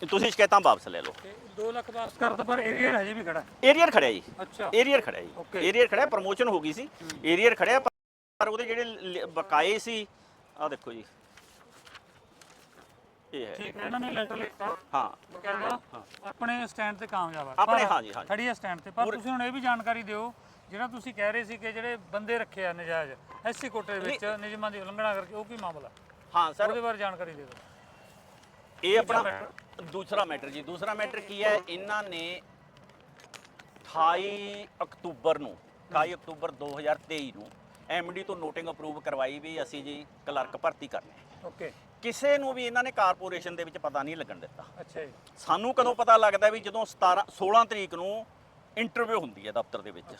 ਤੁਸੀਂ ਸ਼ਿਕਾਇਤਾਂ ਵਾਪਸ ਲੈ ਲਓ। ਤੇ 2 ਲੱਖ ਵਾਪਸ ਕਰਤਾ ਪਰ ਏਰੀਆ ਹਜੇ ਵੀ ਖੜਾ। ਹੈ। ਏਰੀਅਰ ਖੜਿਆ ਜੀ। ਅੱਛਾ। ਏਰੀਅਰ ਖੜਿਆ ਜੀ. ਏਰੀਅਰ ਖੜਿਆ ਪ੍ਰਮੋਸ਼ਨ ਹੋ ਗਈ ਸੀ। ਏਰੀਅਰ ਖੜਿਆ ਪਰ ਉਹਦੇ ਜਿਹੜੇ ਬਕਾਏ ਸੀ ਆ ਦੇਖੋ ਜੀ। ਇਹ ਹੈ। ਠੀਕ ਹੈ ਇਹਨਾਂ ਨੇ ਲੈਟਰ ਲਿਖਤਾ ਹਾਂ। ਬਕਾਇਦਾ। ਆਪਣੇ ਸਟੈਂਡ ਤੇ ਕਾਮਯਾਬ ਆ। ਆਪਣੇ, ਹਾਂਜੀ, ਹਾਂਜੀ। ਖੜੀ ਹੈ ਸਟੈਂਡ ਤੇ। ਪਰ ਪੂਰੇ- ਤੁਸੀਂ ਹੁਣ ਇਹ ਵੀ ਜਾਣਕਾਰੀ ਦਿਓ ਜਿਹੜਾ ਤੁਸੀਂ ਕਹਿ ਰਹੇ ਸੀ ਕਿ ਜਿਹੜੇ ਬੰਦੇ ਰੱਖੇ ਆ ਨਜਾਇਜ਼ ਐਸਸੀ ਕੋਟੇ ਵਿੱਚ ਨਿਯਮਾਂ ਦੀ ਉਲੰਘਣਾ ਕਰਕੇ ਉਹ ਕੀ ਮਾਮਲਾ? ਹਾਂ ਸਰ। ਉਹਦੇ ਬਾਰੇ ਜਾਣਕਾਰੀ ਦੇ ਦਿਓ। ਇਹ ਆਪਣਾ ਦੂਸਰਾ ਮੈਟਰ ਜੀ ਦੂਸਰਾ ਮੈਟਰ ਕੀ ਹੈ? ਇਹਨਾਂ ਨੇ 28 ਅਕਤੂਬਰ ਨੂੰ 28 ਅਕਤੂਬਰ 2023 ਨੂੰ ਐਮਡੀ ਤੋਂ ਨੋਟਿੰਗ ਅਪਰੂਵ ਕਰਵਾਈ ਵੀ ਅਸੀਂ ਜੀ ਕਲਰਕ ਭਰਤੀ ਕਰਨੇ। ਓਕੇ ਕਿਸੇ ਨੂੰ ਵੀ ਇਹਨਾਂ ਨੇ ਕਾਰਪੋਰੇਸ਼ਨ ਦੇ ਵਿੱਚ ਪਤਾ ਨਹੀਂ ਲੱਗਣ ਦਿੱਤਾ। ਅੱਛਾ ਜੀ। ਸਾਨੂੰ ਕਦੋਂ ਪਤਾ ਲੱਗਦਾ ਵੀ ਜਦੋਂ 17 16 ਤਰੀਕ ਨੂੰ ਇੰਟਰਵਿਊ ਹੁੰਦੀ ਹੈ ਦਫ਼ਤਰ ਦੇ ਵਿੱਚ?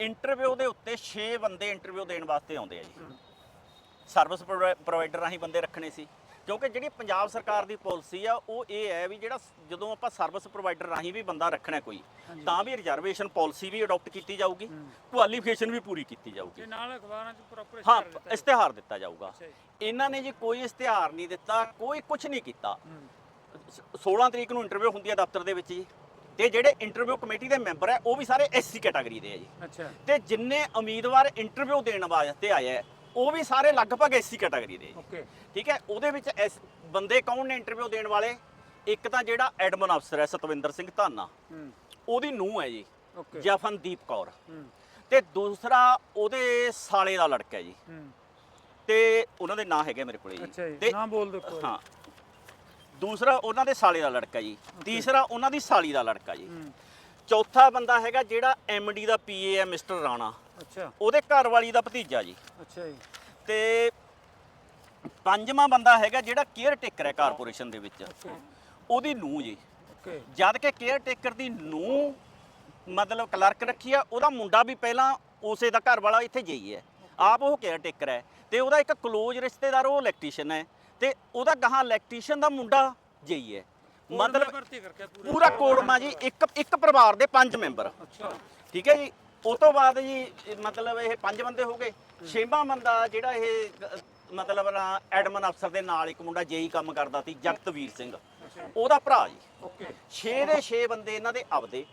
ਇੰਟਰਵਿਊ ਦੇ ਉੱਤੇ 6 ਬੰਦੇ ਇੰਟਰਵਿਊ ਦੇਣ ਵਾਸਤੇ ਆਉਂਦੇ ਆ ਜੀ। ਸਰਵਿਸ ਪ੍ਰੋਵਾਈਡਰ ਰਾਹੀਂ ਬੰਦੇ ਰੱਖਣੇ ਸੀ। ਕਿਉਂਕਿ ਜਿਹੜੀ ਪੰਜਾਬ ਸਰਕਾਰ ਦੀ ਪਾਲਿਸੀ ਆ ਉਹ ਇਹ ਹੈ ਵੀ ਜਿਹੜਾ ਜਦੋਂ ਆਪਾਂ ਸਰਵਿਸ ਪ੍ਰੋਵਾਈਡਰ ਰਾਹੀਂ ਵੀ ਬੰਦਾ ਰੱਖਣਾ ਕੋਈ ਤਾਂ ਵੀ ਰਿਜ਼ਰਵੇਸ਼ਨ ਪਾਲਿਸੀ ਵੀ ਅਡਾਪਟ ਕੀਤੀ ਜਾਊਗੀ ਕੁਆਲੀਫਿਕੇਸ਼ਨ ਵੀ ਪੂਰੀ ਕੀਤੀ ਜਾਊਗੀ। ਤੇ ਨਾਲ ਅਖਬਾਰਾਂ 'ਚ ਪ੍ਰੋਪਰ ਹਾਂ ਇਸ਼ਤਿਹਾਰ ਦਿੱਤਾ ਜਾਊਗਾ। ਇਹਨਾਂ ਨੇ ਜੀ ਕੋਈ ਇਸ਼ਤਿਹਾਰ ਨਹੀਂ ਦਿੱਤਾ ਕੋਈ ਕੁਝ ਨਹੀਂ ਕੀਤਾ। ਹੂੰ। 16 ਤਰੀਕ ਨੂੰ ਇੰਟਰਵਿਊ ਹੁੰਦੀ ਹੈ ਦਫ਼ਤਰ ਦੇ ਵਿੱਚ ਜੀ ਤੇ ਜਿਹੜੇ ਇੰਟਰਵਿਊ ਕਮੇਟੀ ਦੇ ਮੈਂਬਰ ਹੈ ਉਹ ਵੀ ਸਾਰੇ ਐਸਸੀ ਕੈਟਾਗਰੀ ਦੇ ਆ ਜੀ। ਅੱਛਾ। ਤੇ ਜਿੰਨੇ ਉਮੀਦਵਾਰ ਇੰਟਰਵਿਊ ਦੇਣ ਵਾਸਤੇ ਆਏ ਹੈ ਉਹ ਵੀ ਸਾਰੇ ਲਗਭਗ ਐਸਸੀ ਕੈਟਾਗਰੀ ਦੇ। ਓਕੇ ਠੀਕ ਹੈ? ਉਹਦੇ ਵਿੱਚ ਐਸ ਬੰਦੇ ਕੌਣ ਨੇ ਇੰਟਰਵਿਊ ਦੇਣ ਵਾਲੇ? ਇੱਕ ਤਾਂ ਜਿਹੜਾ ਐਡਮਨ ਅਫਸਰ ਹੈ ਸਤਵਿੰਦਰ ਸਿੰਘ ਧਾਨਾ। ਹੂੰ। ਉਹਦੀ ਨੂੰਹ ਹੈ ਜੀ ਓਕੇ ਜਫਨਦੀਪ ਕੌਰ। ਹੂੰ। ਤੇ ਦੂਸਰਾ ਉਹਦੇ ਸਾਲੇ ਦਾ ਲੜਕਾ ਹੈ ਜੀ। ਹੂੰ। ਤੇ ਉਹਨਾਂ ਦੇ ਨਾਂ ਹੈਗੇ ਮੇਰੇ ਕੋਲੇ ਅੱਛਾ ਜੀ ਤੇ ਨਾਮ ਬੋਲ ਦਿਓ ਕੋਈ ਹਾਂ। ਦੂਸਰਾ ਉਹਨਾਂ ਦੇ ਸਾਲੇ ਦਾ ਲੜਕਾ ਜੀ। ਤੀਸਰਾ ਉਹਨਾਂ ਦੀ ਸਾਲੀ ਦਾ ਲੜਕਾ ਜੀ। ਹੂੰ। ਚੌਥਾ ਬੰਦਾ ਹੈਗਾ ਜਿਹੜਾ ਐਮਡੀ ਦਾ ਪੀਏ ਹੈ ਮਿਸਟਰ ਰਾਣਾ। ਅੱਛਾ। ਉਹਦੇ ਘਰ ਵਾਲੀ ਦਾ ਭਤੀਜਾ ਜੀ। ਅੱਛਾ ਜੀ। ਤੇ ਪੰਜਵਾਂ ਬੰਦਾ ਹੈਗਾ ਜਿਹੜਾ ਕੇਅਰ ਟੇਕਰ ਹੈ ਕਾਰਪੋਰੇਸ਼ਨ ਦੇ ਵਿੱਚ। ਉਹਦੀ ਨੂੰਹ ਜੀ। ਓਕੇ। ਜਦ ਕਿ ਕੇਅਰ ਟੇਕਰ ਦੀ ਨੂੰਹ ਮਤਲਬ ਕਲਰਕ ਰੱਖੀ ਆ ਉਹਦਾ ਮੁੰਡਾ ਵੀ ਪਹਿਲਾਂ ਉਸੇ ਦਾ ਘਰ ਵਾਲਾ ਇੱਥੇ ਜਈ ਹੈ। ਆਪ ਉਹ ਕੇਅਰ ਟੇਕਰ ਹੈ। ਤੇ ਉਹਦਾ ਇੱਕ ਕਲੋਜ਼ ਰਿਸ਼ਤੇਦਾਰ ਉਹ ਇਲੈਕਟ੍ਰੀਸ਼ੀਅਨ ਹੈ। ਤੇ ਉਹਦਾ ਗਾਹਾਂ ਇਲੈਕਟ੍ਰੀਸ਼ੀਅਨ ਦਾ ਮੁੰਡਾ ਜਈ ਹੈ। ਮਤਲਬ ਪੂਰੇ ਕੋੜਮਾ ਜੀ ਇੱਕ ਇੱਕ ਪਰਿਵਾਰ ਦੇ ਪੰਜ ਮੈਂਬਰ। ਠੀਕ ਹੈ ਜੀ? ਉਸ ਤੋਂ ਬਾਅਦ ਜੀ ਮਤਲਬ ਇਹ ਪੰਜ ਬੰਦੇ ਹੋ ਗਏ। ਛੇਵਾਂ ਬੰਦਾ ਜਿਹੜਾ ਇਹ ਮਤਲਬ ਨਾ ਐਡਮਨ ਅਫਸਰ ਦੇ ਨਾਲ ਇੱਕ ਮੁੰਡਾ ਜੇਈ ਕੰਮ ਕਰਦਾ ਸੀ ਜਗਤਵੀਰ ਸਿੰਘ। ਉਹਦਾ ਭਰਾ ਜੀ। ਓਕੇ। 6 ਦੇ 6 ਬੰਦੇ ਇਹਨਾਂ ਦੇ ਆਪਦੇ।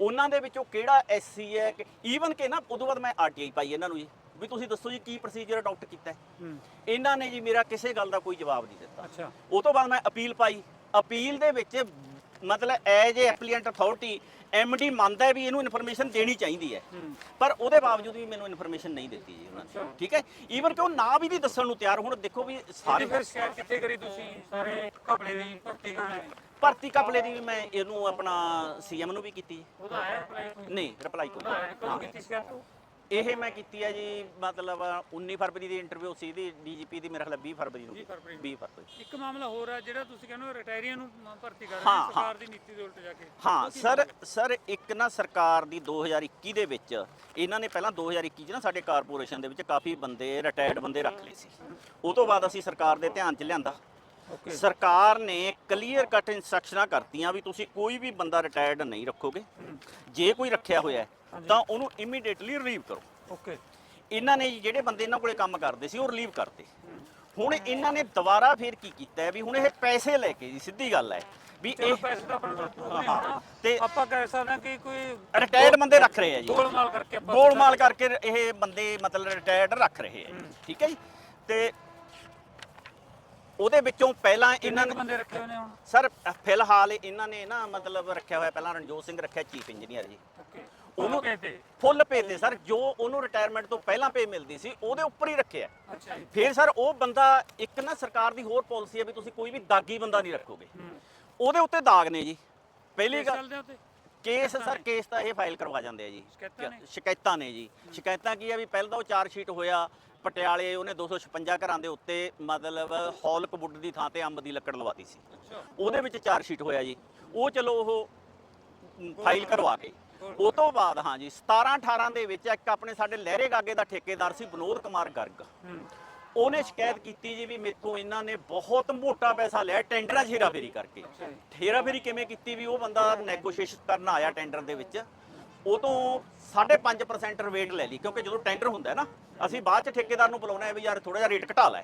ਉਹਨਾਂ ਦੇ ਵਿੱਚੋਂ ਕਿਹੜਾ ਐਸਸੀ ਹੈ ਕਿ ਈਵਨ ਕਿ ਨਾ ਉਦੋਂ ਬਾਅਦ ਮੈਂ ਆਰਟੀਆਈ ਪਾਈ ਇਹਨਾਂ ਨੂੰ ਜੀ। ਵੀ ਤੁਸੀਂ ਦੱਸੋ ਜੀ ਕੀ ਪ੍ਰੋਸੀਜਰ ਅਡਾਪਟ ਕੀਤਾ ਇਹਨਾਂ ਨੇ ਜੀ ਮੇਰਾ ਕਿਸੇ ਗੱਲ ਦਾ ਕੋਈ ਜਵਾਬ ਨਹੀਂ ਦਿੱਤਾ। ਅੱਛਾ। ਉਹ ਤੋਂ ਬਾਅਦ ਮੈਂ ਅਪੀਲ ਪਾਈ। ਅਪੀਲ ਦੇ ਵਿੱਚ ਮਤਲਬ as a appellate authority MD ਮੰਨਦਾ ਹੈ ਵੀ ਇਹਨੂੰ ਇਨਫੋਰਮੇਸ਼ਨ ਦੇਣੀ ਚਾਹੀਦੀ ਹੈ। ਪਰ ਉਹਦੇ ਬਾਵਜੂਦ ਵੀ ਮੈਨੂੰ ਇਨਫੋਰਮੇਸ਼ਨ ਨਹੀਂ ਦਿੱਤੀ ਜੀ ਉਹਨਾਂ ਨੇ ਠੀਕ ਹੈ ਈਵਨ ਕਿ ਉਹ ਨਾ ਵੀ ਨਹੀਂ ਦੱਸਣ ਨੂੰ ਤਿਆਰ ਹੁਣ ਦੇਖੋ ਵੀ ਸਾਰੀ ਸਾਰੇ ਫਿਰ ਸ਼ਿਕਾਇਤ ਕਿੱਥੇ ਕਰੀ ਤੁਸੀਂ ਸਾਰੇ ਘਪਲੇ ਦੀ ਭਰਤੀ ਭਰਤੀ ਕਪਲੇ ਦੀ ਵੀ ਮੈਂ ਇਹਨੂੰ ਆਪਣਾ ਸੀਐਮ ਨੂੰ ਵੀ ਕੀਤੀ। ਉਹਦਾ ਹੈ? ਨਹੀਂ ਰਿਪਲਾਈ ਕੋਈ ਹੈ। ਕੀਤੀ ਸ਼ਿਕਾਇਤ? ਇਹ ਮੈਂ ਕੀਤੀ ਹੈ ਜੀ ਮਤਲਬ 19 ਫਰਵਰੀ ਦੀ ਇੰਟਰਵਿਊ ਸੀ ਦੀ ਡੀਜੀਪੀ ਦੀ ਮੇਰੇ ਖਿਆਲ 20 ਫਰਵਰੀ ਨੂੰ 20 ਫਰਵਰੀ ਨੂੰ। 20 ਫਰਵਰੀ ਇੱਕ ਮਾਮਲਾ ਹੋਰ ਆ ਜਿਹੜਾ ਤੁਸੀਂ ਕਹਿੰਦੇ ਹੋ ਰਿਟਾਇਰੀਆਂ ਨੂੰ ਮ- ਭਰਤੀ ਕਰ ਰਹੇ ਹਾਂ। ਸਰਕਾਰ ਦੀ ਨੀਤੀ ਦੇ ਉਲਟ ਜਾ ਕੇ ਹਾਂ ਉਹ ਕੀ ਸਰ ਮਾਮਲਾ? ਸਰ ਇੱਕ ਨਾ ਸਰਕਾਰ ਦੀ 2021 ਦੇ ਵਿੱਚ ਇਹਨਾਂ ਨੇ ਪਹਿਲਾਂ 2021 ਚ ਨਾ ਸਾਡੇ ਕਾਰਪੋਰੇਸ਼ਨ ਦੇ ਵਿੱਚ ਕਾਫੀ ਬੰਦੇ ਰਿਟਾਇਰਡ ਬੰਦੇ ਰੱਖ ਲਏ ਸੀ ਉਹ ਤੋਂ ਬਾਅਦ ਅਸੀਂ ਸਰਕਾਰ ਦੇ ਧਿਆਨ ਚ ਲਿਆਂਦਾ ਸਰਕਾਰ ਨੇ ਕਲੀਅਰ ਕੱਟ ਇਨਸਟਰਕਸ਼ਨਾਂ ਕਰਤੀਆਂ ਵੀ ਤੁਸੀਂ ਕੋਈ ਵੀ ਬੰਦਾ ਰਿਟਾਇਰਡ ਨਹੀਂ ਰੱਖੋਗੇ ਜੇ ਕੋਈ ਰੱਖਿਆ ਹੋਇਆ ਹੈ। ਤਾਂ ਉਹਨੂੰ ਇਮੀਡੀਏਟਲੀ ਰਿਲੀਵ ਕਰੋ। ਓਕੇ ਇਹਨਾਂ ਨੇ ਜੀ ਜਿਹੜੇ ਬੰਦੇ ਇਹਨਾਂ ਕੋਲੇ ਕੰਮ ਕਰਦੇ ਸੀ ਉਹ ਰਿਲੀਵ ਕਰਤੇ। ਹੁਣ ਇਹਨਾਂ ਨੇ ਦੁਬਾਰਾ ਫੇਰ ਕੀ ਕੀਤਾ ਹੈ ਵੀ ਹੁਣ ਇਹ ਪੈਸੇ ਲੈ ਕੇ ਜੀ ਸਿੱਧੀ ਗੱਲ ਹੈ ਵੀ ਇਹ ਪੈਸੇ ਦਾ ਹਾਂ। ਤੇ- ਆਪਾਂ ਕਹਿ ਸਕਦੇ ਹਾਂ ਕਿ ਕੋਈ ਰਿਟਾਇਰਡ ਬੰਦੇ ਰੱਖ ਰਹੇ ਆ ਜੀ। ਗੋਲਮਾਲ ਕਰਕੇ ਆਪਾਂ ਗੋਲਮਾਲ ਕਰਕੇ ਇਹ ਬੰਦੇ ਮਤਲਬ ਰਿਟਾਇਰਡ ਰੱਖ ਰਹੇ ਆ ਠੀਕ ਹੈ ਜੀ? ਤੇ ਉਹਦੇ ਵਿੱਚੋਂ ਪਹਿਲਾਂ ਇਹਨਾਂ ਨੇ ਬੰਦੇ ਰੱਖੇ ਹੋਏ ਨੇ ਹੁਣ? ਸਰ ਫਿਲਹਾਲ ਇਹਨਾਂ ਨੇ ਨਾ ਮਤਲਬ ਰੱਖਿਆ ਹੋਇਆ ਪਹਿਲਾਂ ਰਣਜੋਤ ਸਿੰਘ ਰੱਖਿਆ ਚੀਫ ਇੰਜੀਨੀਅਰ ਜੀ। ਓਕੇ ਉਹਨੂੰ- ਕਹਿੰਦੇ ਫੁੱਲ ਪੇ ਤੇ ਸਰ ਜੋ ਉਹਨੂੰ ਰਿਟਾਇਰਮੈਂਟ ਤੋਂ ਪਹਿਲਾਂ ਪੇ ਮਿਲਦੀ ਸੀ ਉਹਦੇ ਉੱਪਰ ਹੀ ਰੱਖਿਆ। ਅੱਛਾ ਫਿਰ ਸਰ ਉਹ ਬੰਦਾ ਇੱਕ ਨਾ ਸਰਕਾਰ ਦੀ ਹੋਰ ਪਾਲਿਸੀ ਹੈ ਵੀ ਤੁਸੀਂ ਕੋਈ ਵੀ ਦਾਗੀ ਬੰਦਾ ਨਹੀਂ ਰੱਖੋਗੇ। ਉਹਦੇ ਉੱਤੇ ਦਾਗ ਨੇ ਜੀ। ਪਹਿਲੀ ਗੱਲ ਕੇਸ ਸਰ ਕੇਸ ਤਾਂ ਇਹ ਫਾਈਲ ਕਰਵਾ ਜਾਂਦੇ ਆ ਜੀ। ਸ਼ਿਕਾਇਤਾਂ ਨੇ? ਜੀ। ਸ਼ਿਕਾਇਤਾਂ ਕੀ ਆ ਵੀ ਪਹਿਲਾਂ ਤਾਂ ਉਹ ਚਾਰ ਸ਼ੀਟ ਹੋਇਆ ਪਟਿਆਲੇ ਉਹਨੇ 256 ਘਰਾਂ ਦੇ ਉੱਤੇ ਮਤਲਬ ਹੌਲਕ ਵੁੱਡ ਦੀ ਥਾਂ ਤੇ ਅੰਬ ਦੀ ਲੱਕੜ ਲਵਾਤੀ ਸੀ। ਉਹਦੇ ਵਿੱਚ ਚਾਰ ਸ਼ੀਟ ਹੋਇਆ ਜੀ। ਉਹ ਚਲੋ ਉਹ ਫਾਈਲ ਕਰਵਾ ਕੇ। ਉਹ ਤੋਂ ਬਾਅਦ ਹਾਂਜੀ 17 18 ਦੇ ਵਿੱਚ ਇੱਕ ਆਪਣੇ ਸਾਡੇ ਲਹਿਰੇ ਗਾਗੇ ਦਾ ਠੇਕੇਦਾਰ ਸੀ ਵਿਨੋਦ ਕੁਮਾਰ ਗਰਗ। ਉਹਨੇ ਸ਼ਿਕਾਇਤ ਕੀਤੀ ਜੀ ਵੀ ਮੇਥੋਂ ਇਹਨਾਂ ਨੇ ਬਹੁਤ ਮੋਟਾ ਪੈਸਾ ਲਿਆ, ਟੈਂਡਰਾਂ 'ਚ ਹੇਰਾਫੇਰੀ ਕਰਕੇ। ਅੱਛਾ ਜੀ ਹੇਰਾਫੇਰੀ ਕਿਵੇਂ ਕੀਤੀ ਵੀ ਉਹ ਬੰਦਾ ਨੈਗੋਸ਼ੀਏਸ਼ਨ ਕਰਨ ਆਇਆ ਟੈਂਡਰ ਦੇ ਵਿੱਚ। ਉਹ ਤੋਂ 5.5% ਰੇਟ ਲੈ ਲਈ, ਕਿਉਂਕਿ ਜਦੋਂ ਟੈਂਡਰ ਹੁੰਦਾ ਨਾ, ਅਸੀਂ ਬਾਅਦ 'ਚ ਠੇਕੇਦਾਰ ਨੂੰ ਬੁਲਾਉਣਾ ਹੈ ਵੀ ਯਾਰ ਥੋੜਾ ਜਿਹਾ ਰੇਟ ਘਟਾ ਲੈ।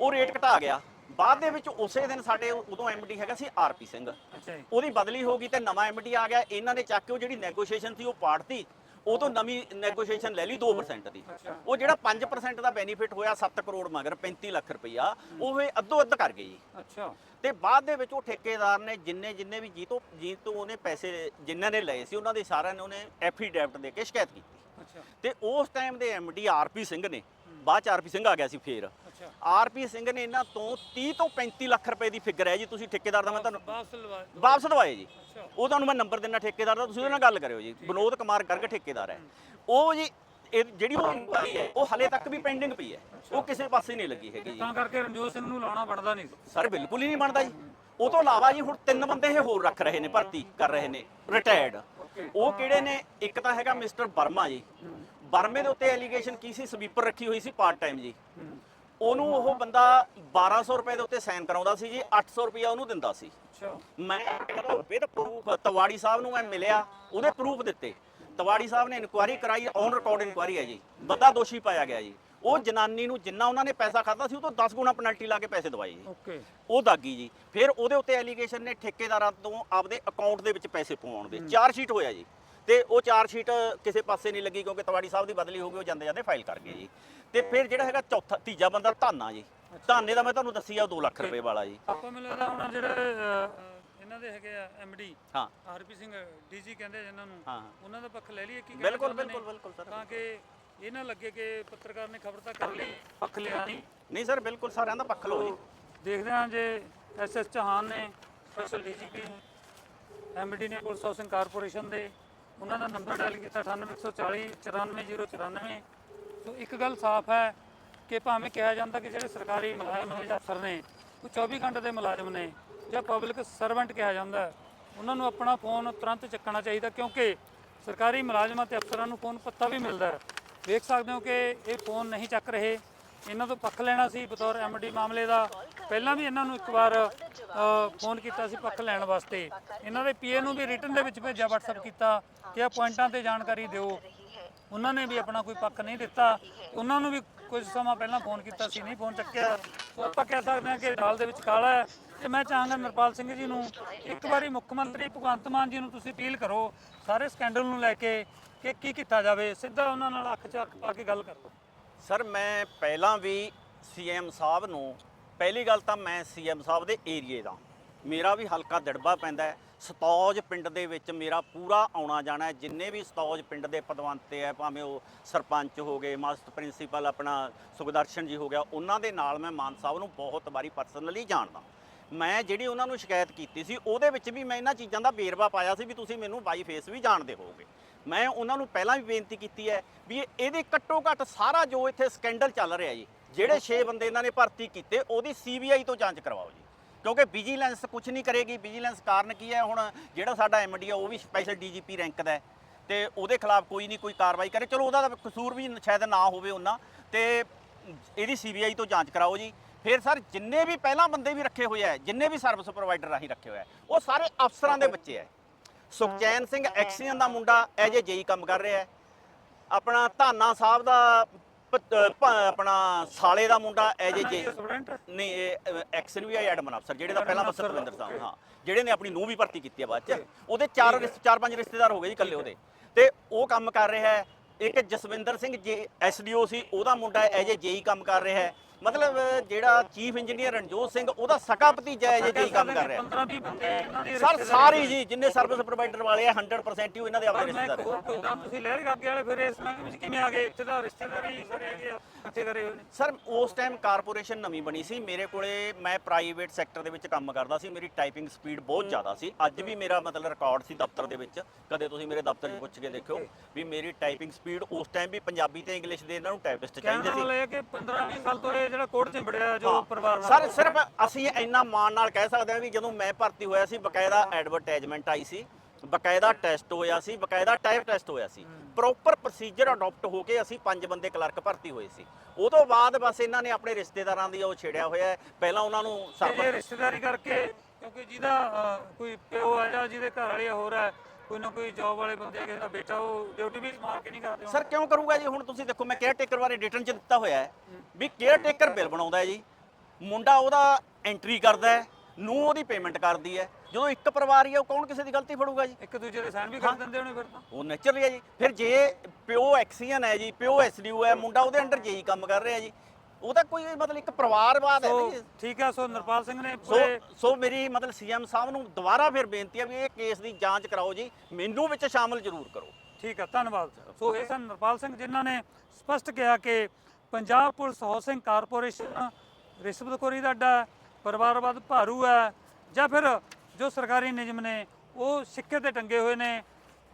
ਉਹ ਰੇਟ ਘਟਾ ਗਿਆ। ਬਾਅਦ ਦੇ ਵਿੱਚ ਉਸੇ ਦਿਨ ਸਾਡੇ ਉਦੋਂ ਐਮਡੀ ਹੈਗਾ ਸੀ ਆਰਪੀ ਸਿੰਘ। ਉਹਦੀ ਬਦਲੀ ਹੋ ਗਈ ਤੇ ਨਵਾਂ ਐਮਡੀ ਆ ਗਿਆ। ਇਹਨਾਂ ਨੇ ਚੱਕ ਕੇ ਉਹ ਜਿਹੜੀ ਨੈਗੋਸ਼ੀਏਸ਼ਨ ਸੀ ਉਹ ਪਾੜਤੀ। ਉਹ ਤੋਂ ਨਵੀਂ ਨੈਗੋਸ਼ੀਏਸ਼ਨ ਲੈ ਲਈ 2% ਦੀ। ਉਹ ਜਿਹੜਾ 5% ਦਾ ਬੈਨੀਫਿਟ ਹੋਇਆ 7 ਕਰੋੜ ਮਗਰ 35 ਲੱਖ ਰੁਪਈਆ ਉਹ ਅੱਧੋ ਅੱਧ ਕਰ ਗਏ ਜੀ ਅੱਛਾ। ਤੇ ਬਾਅਦ ਦੇ ਵਿੱਚ ਉਹ ਠੇਕੇਦਾਰ ਨੇ ਜਿੰਨੇ ਜਿੰਨੇ ਵੀ ਜੀ ਤੋਂ ਜੀ ਤੋਂ ਉਹਨੇ ਪੈਸੇ ਜਿਨ੍ਹਾਂ ਨੇ ਲਏ ਸੀ ਉਹਨਾਂ ਦੇ ਸਾਰਿਆਂ ਨੇ ਉਹਨੇ ਐਫੀਡੈਵਿਟ ਦੇ ਕੇ ਸ਼ਿਕਾਇਤ ਕੀਤੀ। ਅੱਛਾ। ਤੇ ਉਸ ਟਾਈਮ ਦੇ ਐਮਡੀ ਆਰਪੀ ਸਿੰਘ ਨੇ ਬਾਅਦ ਚ ਆਰਪੀ ਸਿੰਘ ਆ ਗਿਆ ਸੀ ਫੇਰ। ਆਰਪੀ ਸਿੰਘ ਨੇ ਇਹਨਾਂ ਤੋਂ 30 ਤੋਂ 35 ਲੱਖ ਰੁਪਏ ਦੀ ਫਿਗਰ ਹੈ ਜੀ ਤੁਸੀਂ ਠੇਕੇਦਾਰ ਦਾ ਮੈਂ ਤੁਹਾਨੂੰ ਵਾਪਸ ਲਵਾ ਵਾਪਸ ਦਵਾਏ ਜੀ। ਉਹ ਤੁਹਾਨੂੰ ਮੈਂ ਨੰਬਰ ਦਿੰਦਾ ਠੇਕੇਦਾਰ ਦਾ ਤੁਸੀਂ ਉਹਦੇ ਨਾਲ ਗੱਲ ਕਰਿਓ ਜੀ। ਵਿਨੋਦ ਕੁਮਾਰ ਗਰਗ ਠੇਕੇਦਾਰ ਹੈ। ਉਹ ਜੀ ਇਹ ਜਿਹੜੀ ਉਹ ਇਨਕੁਆਰੀ ਹੈ ਉਹ ਹਲੇ ਤੱਕ ਵੀ ਪੈਂਡਿੰਗ ਪਈ ਹੈ। ਉਹ ਕਿਸੇ ਪਾਸੇ ਨਹੀਂ ਲੱਗੀ ਹੈਗੀ ਤਾਂ ਕਰਕੇ ਰਣਜੋਤ ਸਿੰਘ ਨੂੰ ਲਾਉਣਾ ਬਣਦਾ ਨਹੀਂ। ਸਰ ਬਿਲਕੁਲ ਹੀ ਨਹੀਂ ਬਣਦਾ ਜੀ। ਉਹ ਤੋਂ ਇਲਾਵਾ ਜੀ ਹੁਣ ਤਿੰਨ ਬੰਦੇ ਇਹ ਹੋਰ ਰੱਖ ਰਹੇ ਨੇ ਭਰਤੀ ਕਰ ਰਹੇ ਨੇ ਰਿਟਾਇਰਡ। ਉਹ ਕਿਹੜੇ ਨੇ? ਇੱਕ ਤਾਂ ਹੈਗਾ ਮਿਸਟਰ ਵਰਮਾ ਜੀ। ਵਰਮੇ ਦੇ ਉੱਤੇ ਐਲੀਗੇਸ਼ਨ ਕੀ ਸੀ? ਸਵੀਪਰ ਰੱਖੀ ਹੋਈ ਸੀ ਪਾਰਟ ਟਾਈਮ ਜੀ। ਉਹਨੂੰ ਉਹ ਬੰਦਾ 1200 ਰੁਪਏ ਦੇ ਉੱਤੇ ਸਾਈਨ ਕਰਾਉਂਦਾ ਸੀ ਜੀ 800 ਰੁਪਇਆ ਉਹਨੂੰ ਦਿੰਦਾ ਸੀ। ਮੈਂ ਵਿਦ ਪ੍ਰੂਫ ਤਵਾੜੀ ਸਾਹਿਬ ਨੂੰ ਮੈਂ ਮਿਲਿਆ ਉਹਦੇ ਪ੍ਰੂਫ ਦਿੱਤੇ। ਤਵਾੜੀ ਸਾਹਿਬ ਨੇ ਇਨਕੁਆਇਰੀ ਕਰਾਈ ਔਨ ਰਿਕਾਰਡ ਇਨਕੁਆਇਰੀ ਹੈ ਜੀ। ਬੰਦਾ ਦੋਸ਼ੀ ਪਾਇਆ ਗਿਆ ਜੀ। ਉਹ ਜਨਾਨੀ ਨੂੰ ਜਿੰਨਾ ਉਹਨਾਂ ਨੇ ਪੈਸਾ ਖਾਦਾ ਸੀ ਉਹ ਤੋਂ 10 ਗੁਣਾ ਪੈਨਲਟੀ ਲਾ ਕੇ ਪੈਸੇ ਦਵਾਏ ਜੀ। ਓਕੇ। ਉਹ ਦਾਗੀ ਜੀ। ਫਿਰ ਉਹਦੇ ਉੱਤੇ ਐਲੀਗੇਸ਼ਨ ਨੇ ਠੇਕੇਦਾਰਾਂ ਤੋਂ ਆਪਦੇ ਅਕਾਊਂਟ ਦੇ ਵਿੱਚ ਪੈਸੇ ਪਵਾਉਣ ਦੇ। ਚਾਰ ਸ਼ੀਟ ਹੋਇਆ ਜੀ। ਤੇ ਉਹ ਚਾਰ ਸ਼ੀਟ ਕਿਸੇ ਪਾਸੇ ਨਹੀਂ ਲੱਗੀ ਕਿਉਂਕਿ ਤਵਾੜੀ ਸਾਹਿਬ ਦੀ ਬਦਲੀ ਹੋ ਗਈ ਉਹ ਜਾਂਦੇ ਜਾਂਦੇ ਫਾਈਲ ਕਰ ਗਏ ਜੀ। ਤੇ ਫਿਰ ਜਿਹੜਾ ਹੈਗਾ ਚੌਥਾ ਤੀਜਾ ਬੰਦਾ ਧਾਨਾ ਜੀ। ਧਾਨੇ ਦਾ ਮੈਂ ਤੁਹਾਨੂੰ ਦੱਸਿਆ 2 ਲੱਖ ਰੁਪਏ ਵਾਲਾ ਜੀ। ਆਪਾਂ ਮੈਨੂੰ ਲੱਗਦਾ ਹੁਣ ਜਿਹੜੇ ਇਹਨਾਂ ਦੇ ਹੈਗੇ ਆ ਐਮਡੀ ਹਾਂ। ਆਰਪੀ ਸਿੰਘ ਡੀਜੀ ਕਹਿੰਦੇ ਜਿਨ੍ਹਾਂ ਨੂੰ। ਹਾਂ ਉਹਨਾਂ ਦਾ ਪੱਖ ਲੈ ਲਈਏ ਕੀ ਬਿਲਕੁਲ? ਬਿਲਕੁਲ ਬਿਲਕੁਲ ਸਰ। ਤਾਂ ਕਿ ਇਹ ਨਾ ਲੱਗੇ ਕਿ ਪੱਤਰਕਾਰ ਨੇ ਖਬਰ ਤਾਂ ਕਰ ਲਈ ਪੱਖ ਲਿਆ ਨਹੀਂ। ਨਹੀਂ ਸਰ ਬਿਲਕੁਲ ਸਾਰਿਆਂ ਦਾ ਪੱਖ ਲਓ ਜੀ। ਦੇਖਦੇ ਹਾਂ ਜੇ ਐਸਐਸ ਚੌਹਾਨ ਨੇ ਸਪੈਸ਼ਲ ਡੀਜੀਪੀ ਐਮਡੀ ਨੇ ਪੁਲਿਸ ਹਾਊਸਿੰਗ ਕਾਰਪੋਰੇਸ਼ਨ ਦੇ ਉਹਨਾਂ ਦਾ ਨੰਬਰ ਡਾਇਲ ਕੀਤਾ 98140 94094 ਸੋ ਇੱਕ ਗੱਲ ਸਾਫ਼ ਹੈ ਕਿ ਭਾਵੇਂ ਕਿਹਾ ਜਾਂਦਾ ਕਿ ਜਿਹੜੇ ਸਰਕਾਰੀ ਮੁਲਾਜ਼ਮ ਨੇ ਅਫਸਰ ਨੇ ਉਹ 24 ਘੰਟੇ ਦੇ ਮੁਲਾਜ਼ਮ ਨੇ ਜਾਂ ਪਬਲਿਕ ਸਰਵੈਂਟ ਕਿਹਾ ਜਾਂਦਾ, ਉਹਨਾਂ ਨੂੰ ਆਪਣਾ ਫੋਨ ਤੁਰੰਤ ਚੱਕਣਾ ਚਾਹੀਦਾ ਕਿਉਂਕਿ ਸਰਕਾਰੀ ਮੁਲਾਜ਼ਮਾਂ ਤੇ ਅਫਸਰਾਂ ਨੂੰ ਫੋਨ ਪੱਤਾ ਵੀ ਮਿਲਦਾ ਹੈ। ਵੇਖ ਸਕਦੇ ਹੋ ਕਿ ਇਹ ਫੋਨ ਨਹੀਂ ਚੱਕ ਰਹੇ। ਇਹਨਾਂ ਤੋਂ ਪੱਖ ਲੈਣਾ ਸੀ ਬਤੌਰ ਐਮਡੀ ਮਾਮਲੇ ਦਾ। ਪਹਿਲਾਂ ਵੀ ਇਹਨਾਂ ਨੂੰ ਇੱਕ ਵਾਰ ਫੋਨ ਕੀਤਾ ਸੀ ਪੱਖ ਲੈਣ ਵਾਸਤੇ। ਇਹਨਾਂ ਦੇ ਪੀਏ ਨੂੰ ਵੀ ਰਿਟਰਨ ਦੇ ਵਿੱਚ ਭੇਜਿਆ, WhatsApp ਕੀਤਾ ਕਿ ਆ ਪੁਆਇੰਟਾਂ ਤੇ ਜਾਣਕਾਰੀ ਦਿਓ। ਉਹਨਾਂ ਨੇ ਵੀ ਆਪਣਾ ਕੋਈ ਪੱਖ ਨਹੀਂ ਦਿੱਤਾ। ਉਹਨਾਂ ਨੂੰ ਵੀ ਕੁਝ ਸਮਾਂ ਪਹਿਲਾਂ ਫੋਨ ਕੀਤਾ ਸੀ, ਨਹੀਂ ਫੋਨ ਚੱਕਿਆ। ਸੋ ਆਪਾਂ ਕਹਿ ਸਕਦੇ ਹਾਂ ਕਿ ਦਾਲ ਦੇ ਵਿੱਚ ਕਾਲਾ ਹੈ। ਤੇ ਮੈਂ ਚਾਹਾਂਗਾ ਨਰਪਾਲ ਸਿੰਘ ਜੀ ਨੂੰ ਇੱਕ ਵਾਰੀ ਮੁੱਖ ਮੰਤਰੀ ਭਗਵੰਤ ਮਾਨ ਜੀ ਨੂੰ ਤੁਸੀਂ ਅਪੀਲ ਕਰੋ, ਸਾਰੇ ਸਕੈਂਡਲ ਨੂੰ ਲੈ ਕੇ ਕਿ ਕੀ ਕੀਤਾ ਜਾਵੇ। ਸਿੱਧਾ ਉਹਨਾਂ ਨਾਲ ਅੱਖ 'ਚ ਅੱਖ ਪਾ ਕੇ ਗੱਲ ਕਰੋ। ਸਰ, ਮੈਂ ਪਹਿਲਾਂ ਵੀ ਸੀਐਮ ਸਾਹਿਬ ਨੂੰ ਪਹਿਲੀ ਗੱਲ ਤਾਂ ਮੈਂ ਸੀਐਮ ਸਾਹਿਬ ਦੇ ਏਰੀਏ ਦਾ। ਮੇਰਾ ਵੀ ਹਲਕਾ ਦੜਬਾ ਪੈਂਦਾ ਹੈ। ਸਤੌਜ ਪਿੰਡ ਦੇ ਵਿੱਚ ਮੇਰਾ ਪੂਰਾ ਆਉਣਾ ਜਾਣਾ ਹੈ। ਜਿੰਨੇ ਵੀ ਸਤੌਜ ਪਿੰਡ ਦੇ ਪਦਵੰਤੇ ਹੈ, ਭਾਵੇਂ ਉਹ ਸਰਪੰਚ ਹੋ ਗਏ, ਮਾਸਟਰ ਪ੍ਰਿੰਸੀਪਲ ਆਪਣਾ ਸੁਖਦਰਸ਼ਨ ਜੀ ਹੋ ਗਿਆ, ਉਹਨਾਂ ਦੇ ਨਾਲ ਮੈਂ ਮਾਨ ਸਾਹਿਬ ਨੂੰ ਬਹੁਤ ਵਾਰੀ ਪਰਸਨਲੀ ਜਾਣਦਾ। ਮੈਂ ਜਿਹੜੀ ਉਹਨਾਂ ਨੂੰ ਸ਼ਿਕਾਇਤ ਕੀਤੀ ਸੀ, ਉਹਦੇ ਵਿੱਚ ਵੀ ਮੈਂ ਇਹਨਾਂ ਚੀਜ਼ਾਂ ਦਾ ਵੇਰਵਾ ਪਾਇਆ ਸੀ ਵੀ ਤੁਸੀਂ ਮੈਨੂੰ ਬਾਈ ਫੇਸ ਵੀ ਜਾਣਦੇ ਹੋਵੋਗੇ। ਮੈਂ ਉਹਨਾਂ ਨੂੰ ਪਹਿਲਾਂ ਵੀ ਬੇਨਤੀ ਕੀਤੀ ਹੈ ਵੀ ਇਹਦੇ ਘੱਟੋ ਘੱਟ ਸਾਰਾ ਜੋ ਇੱਥੇ ਸਕੈਂਡਲ ਚੱਲ ਰਿਹਾ ਜੀ ਜਿਹੜੇ 6 ਬੰਦੇ ਇਹਨਾਂ ਨੇ ਭਰਤੀ ਕੀਤੇ ਉਹਦੀ ਸੀਬੀਆਈ ਤੋਂ ਜਾਂਚ ਕਰਵਾਓ ਜੀ। ਕਿਉਂਕਿ ਵਿਜੀਲੈਂਸ ਕੁਝ ਨਹੀਂ ਕਰੇਗੀ। ਵਿਜੀਲੈਂਸ ਕਾਰਨ ਕੀ ਹੈ? ਹੁਣ ਜਿਹੜਾ ਸਾਡਾ ਐਮਡੀ ਆ ਉਹ ਵੀ ਸਪੈਸ਼ਲ ਡੀਜੀਪੀ ਰੈਂਕ ਦਾ ਹੈ। ਤੇ ਉਹਦੇ ਖਿਲਾਫ ਕੋਈ ਨਹੀਂ ਕੋਈ ਕਾਰਵਾਈ ਕਰੇ। ਚਲੋ ਉਹਦਾ ਕਸੂਰ ਵੀ ਸ਼ਾਇਦ ਨਾ ਹੋਵੇ ਉਹਨਾਂ। ਤੇ ਇਹਦੀ ਸੀਬੀਆਈ ਤੋਂ ਜਾਂਚ ਕਰਾਓ ਜੀ। ਫਿਰ ਸਰ ਜਿੰਨੇ ਵੀ ਪਹਿਲਾਂ ਬੰਦੇ ਵੀ ਰੱਖੇ ਹੋਏ ਆ ਜਿੰਨੇ ਵੀ ਸਰਵਿਸ ਪ੍ਰੋਵਾਈਡਰ ਰਾਹੀਂ ਰੱਖੇ ਹੋਏ ਆ ਉਹ ਸਾਰੇ ਅਫਸਰਾਂ ਦੇ ਬੱਚੇ ਆ। ਸੁਖਚੈਨ ਸਿੰਘ ਐਕਸੀਅਨ ਦਾ ਮੁੰਡਾ ਐਜ ਏ ਜੇਈ ਕੰਮ ਕਰ ਰਿਹਾ ਹੈ। ਆਪਣਾ ਧਾਨਾ ਸਾਹਿਬ ਦਾ ਆਪਣਾ ਸਾਲੇ ਦਾ ਮੁੰਡਾ ਐਜ ਜੇ ਨਹੀਂ ਇਹ ਐਕਸ਼ਨ ਵੀ ਆ ਐਡਮਨ ਅਫਸਰ ਜਿਹੜੇ ਦਾ ਪਹਿਲਾਂ ਬਸਰ ਰਵਿੰਦਰ ਸਾਹਿਬ ਹਾਂ। ਜਿਹੜੇ ਨੇ ਆਪਣੀ ਨੂੰ ਵੀ ਭਰਤੀ ਕੀਤੀ ਆ ਬਾਅਦ ਚ। ਉਹਦੇ ਚਾਰ ਚਾਰ ਪੰਜ ਰਿਸ਼ਤੇਦਾਰ ਹੋ ਗਏ ਜੀ ਇਕੱਲੇ ਉਹਦੇ। ਤੇ ਉਹ ਕੰਮ ਕਰ ਰਿਹਾ ਹੈ। ਇੱਕ ਜਸਵਿੰਦਰ ਸਿੰਘ ਜੇ ਐਸਡੀਓ ਸੀ ਉਹਦਾ ਮੁੰਡਾ ਐਜ ਜੇਈ ਕੰਮ ਕਰ ਰਿਹਾ ਹੈ। ਮਤਲਬ ਜਿਹੜਾ ਚੀਫ ਇੰਜੀਨੀਅਰ ਰਣਜੋਤ ਸਿੰਘ ਉਹਦਾ ਸਕਾ ਭਤੀਜਾ ਏ ਜੇਈ ਕੰਮ ਕਰ ਰਿਹਾ। 15 20 ਬੰਦੇ ਇਹਨਾਂ ਦੀ ਸਰ ਸਾਰੇ ਜੀ ਜਿੰਨੇ ਸਰਵਿਸ ਪ੍ਰੋਵਾਈਡਰ ਵਾਲੇ ਆ 100% ਹੀ ਉਹ ਇਹਨਾਂ ਦੇ ਆਪਣੇ ਰਿਸ਼ਤੇਦਾਰ ਤੁਸੀਂ ਲਹਿਰ ਗੱਗੇ ਵਾਲੇ ਫਿਰ ਇਸ ਮੈਂ ਵਿੱਚ ਕਿਵੇਂ ਆ ਗਏ? ਇੱਥੇ ਦਾ ਰਿਸ਼ਤੇਦਾਰੀ ਸਾਰੇ ਹੈਗੇ ਆ ਕਰੇ ਨੇ। ਸਰ ਉਸ ਟਾਈਮ ਕਾਰਪੋਰੇਸ਼ਨ ਨਵੀਂ ਬਣੀ ਸੀ। ਮੇਰੇ ਕੋਲੇ ਮੈਂ ਪ੍ਰਾਈਵੇਟ ਸੈਕਟਰ ਦੇ ਵਿੱਚ ਕੰਮ ਕਰਦਾ ਸੀ। ਮੇਰੀ ਟਾਈਪਿੰਗ ਸਪੀਡ ਬਹੁਤ ਜ਼ਿਆਦਾ ਸੀ। ਅੱਜ ਵੀ ਮੇਰਾ ਮਤਲਬ ਰਿਕਾਰਡ ਸੀ ਦਫ਼ਤਰ ਦੇ ਵਿੱਚ। ਕਦੇ ਤੁਸੀਂ ਮੇਰੇ ਦਫ਼ਤਰ 'ਚ ਪੁੱਛ ਕੇ ਦੇਖਿਓ ਵੀ ਮੇਰੀ ਟਾਈਪਿੰਗ ਸਪੀਡ ਉਸ ਟਾਈਮ ਵੀ ਪੰਜਾਬੀ ਤੇ ਇੰਗਲਿਸ਼ ਦੇ ਇਹਨਾਂ ਨੂੰ ਟਾਈਪਿਸਟ ਚਾਹੀਦੇ ਸੀ। ਕਿ 15 20 ਸਾਲ ਤੋਂ ਇਹ ਜਿਹੜਾ ਕੋਰਟ 'ਚ ਬੜਿਆ ਜੋ ਪਰਿਵਾਰ ਸਰ ਸਿਰਫ ਅਸੀਂ ਇੰਨਾ ਮਾਣ ਨਾਲ ਕਹਿ ਸਕਦੇ ਹਾਂ ਵੀ ਜਦੋਂ ਮੈਂ ਭਰਤੀ ਹੋਇਆ ਸੀ ਬਕਾਇਦਾ ਐਡਵਰਟਾਈਜ਼ਮੈਂਟ ਆਈ ਸੀ ਬਕਾਇਦਾ ਟੈਸਟ ਹੋਇਆ ਸੀ ਬਕਾਇਦਾ ਟਾਈਪ ਟੈਸਟ ਹੋਇਆ ਸੀ। ਪ੍ਰੋਪਰ ਪ੍ਰੋਸੀਜਰ ਅਡਾਪਟ ਹੋ ਕੇ ਅਸੀਂ ਪੰਜ ਬੰਦੇ ਕਲਰਕ ਭਰਤੀ ਹੋਏ ਸੀ। ਉਹ ਤੋਂ ਬਾਅਦ ਬਸ ਇਹਨਾਂ ਨੇ ਆਪਣੇ ਰਿਸ਼ਤੇਦਾਰਾਂ ਦੀ ਉਹ ਛੇੜਿਆ ਹੋਇਆ ਹੈ। ਪਹਿਲਾਂ ਉਹਨਾਂ ਨੂੰ ਇਹ ਰਿਸ਼ਤੇਦਾਰੀ ਕਰਕੇ ਕਿਉਂਕਿ ਜਿਹਦਾ ਅਹ, ਕੋਈ ਪਿਓ ਆ ਜਾਂ ਜਿਹਦੇ ਘਰ ਵਾਲੇ ਹੋਰ ਹੈ ਕੋਈ ਨਾ ਕੋਈ ਜੌਬ ਵਾਲੇ ਬੰਦੇ ਕਿਸੇ ਦਾ ਬੇਟਾ ਉਹ ਡਿਊਟੀ ਵੀ ਮਾਰ ਕੇ ਨਹੀਂ ਕਰਦੇ ਸਰ ਕਿਉਂ ਕਰੂਗਾ ਜੀ? ਹੁਣ ਤੁਸੀਂ ਦੇਖੋ ਮੈਂ ਕੇਅਰ ਟੇਕਰ ਬਾਰੇ ਰਿਟਰਨ ਚ ਦਿੱਤਾ ਹੋਇਆ ਹੈ ਵੀ ਕੇਅਰ ਟੇਕਰ ਬਿੱਲ ਬਣਾਉਂਦਾ ਹੈ ਜੀ। ਮੁੰਡਾ ਉਹਦਾ ਐਂਟਰੀ ਕਰਦਾ ਹੈ ਨੂੰ ਉਹਦੀ ਪੇਮੈਂਟ ਕਰਦੀ ਹੈ। ਜਦੋਂ ਇੱਕ ਪਰਿਵਾਰ ਹੀ ਹੈ ਉਹ ਕੌਣ ਕਿਸੇ ਦੀ ਗਲਤੀ ਫੜੂਗਾ ਜੀ? ਇੱਕ ਦੂਜੇ ਦੇ ਸਾਈਨ ਵੀ ਕਰ ਦਿੰਦੇ ਹੋਣੇ ਫਿਰ ਤਾਂ। ਉਹ ਨੇਚਰਲੀ ਹੈ ਜੀ। ਫਿਰ ਜੇ ਪਿਓ ਐਕਸੀਅਨ ਹੈ ਜੀ ਪਿਓ ਐਸਡੀਓ ਹੈ ਮੁੰਡਾ ਉਹਦੇ ਅੰਡਰ ਜੇਈ ਕੰਮ ਕਰ ਰਿਹਾ ਜੀ। ਉਹ ਤਾਂ ਕੋਈ ਮਤਲਬ ਇੱਕ ਪਰਿਵਾਰਵਾਦ ਹੈ ਨਾ ਸੋ ਠੀਕ ਹੈ ਸੋ ਨਰਪਾਲ ਸਿੰਘ ਨੇ ਸੋ ਪੂਰੇ ਸੋ ਮੇਰੀ ਮਤਲਬ ਸੀਐਮ ਸਾਹਿਬ ਨੂੰ ਦੁਬਾਰਾ ਫਿਰ ਬੇਨਤੀ ਹੈ ਵੀ ਇਹ ਕੇਸ ਦੀ ਜਾਂਚ ਕਰਾਓ ਜੀ। ਮੈਨੂੰ ਵਿੱਚ ਸ਼ਾਮਲ ਜ਼ਰੂਰ ਕਰੋ। ਠੀਕ ਹੈ ਧੰਨਵਾਦ ਸੋ ਇਹ ਸਨ ਨਰਪਾਲ ਸਿੰਘ ਜਿਨ੍ਹਾਂ ਨੇ ਸਪਸ਼ਟ ਕਿਹਾ ਕਿ ਪੰਜਾਬ ਪੁਲਿਸ ਹਾਊਸਿੰਗ ਕਾਰਪੋਰੇਸ਼ਨ ਰਿਸ਼ਵਤਖੋਰੀ ਦਾ ਅੱਡਾ ਹੈ, ਪਰਿਵਾਰਵਾਦ ਭਾਰੂ ਹੈ ਜਾਂ ਫਿਰ ਜੋ ਸਰਕਾਰੀ ਨਿਯਮ ਨੇ ਉਹ ਸਿੱਕੇ ਤੇ ਟੰਗੇ ਹੋਏ ਨੇ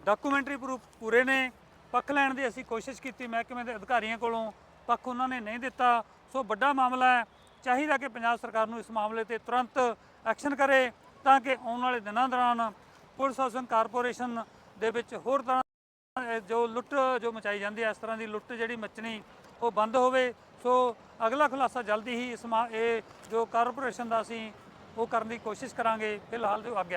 ਡਾਕੂਮੈਂਟਰੀ ਪ੍ਰੂਫ ਪੂਰੇ ਨੇ। ਪੱਖ ਲੈਣ ਦੀ ਅਸੀਂ ਕੋਸ਼ਿਸ਼ ਕੀਤੀ ਮਹਿਕਮੇ ਦੇ ਅਧਿਕਾਰੀਆਂ ਕੋਲੋਂ ਪੱਖ ਉਹਨਾਂ ਨੇ ਨਹੀਂ ਦਿੱਤਾ। ਸੋ ਵੱਡਾ ਮਾਮਲਾ ਹੈ। ਚਾਹੀਦਾ ਕਿ ਪੰਜਾਬ ਸਰਕਾਰ ਨੂੰ ਇਸ ਮਾਮਲੇ ਤੇ ਤੁਰੰਤ ਐਕਸ਼ਨ ਕਰੇ ਤਾਂ ਕਿ ਆਉਣ ਵਾਲੇ ਦਿਨਾਂ ਦੌਰਾਨ ਪੁਲਿਸ ਹਾਊਸਿੰਗ ਕਾਰਪੋਰੇਸ਼ਨ ਦੇ ਵਿੱਚ ਹੋਰ ਤਰ੍ਹਾਂ ਜੋ ਲੁੱਟ ਜੋ ਮਚਾਈ ਜਾਂਦੀ ਹੈ, ਇਸ ਤਰ੍ਹਾਂ ਦੀ ਲੁੱਟ ਜਿਹੜੀ ਮਚਣੀ ਉਹ ਬੰਦ ਹੋਵੇ। ਸੋ ਅਗਲਾ ਖੁਲਾਸਾ ਜਲਦੀ ਹੀ ਇਸ ਮਾ, ਇਹ ਜੋ ਕਾਰਪੋਰੇਸ਼ਨ ਦਾ ਅਸੀਂ ਉਹ ਕਰਨ ਦੀ ਕੋਸ਼ਿਸ਼ ਕਰਾਂਗੇ। ਫਿਲਹਾਲ ਜੋ ਆਗਿਆ।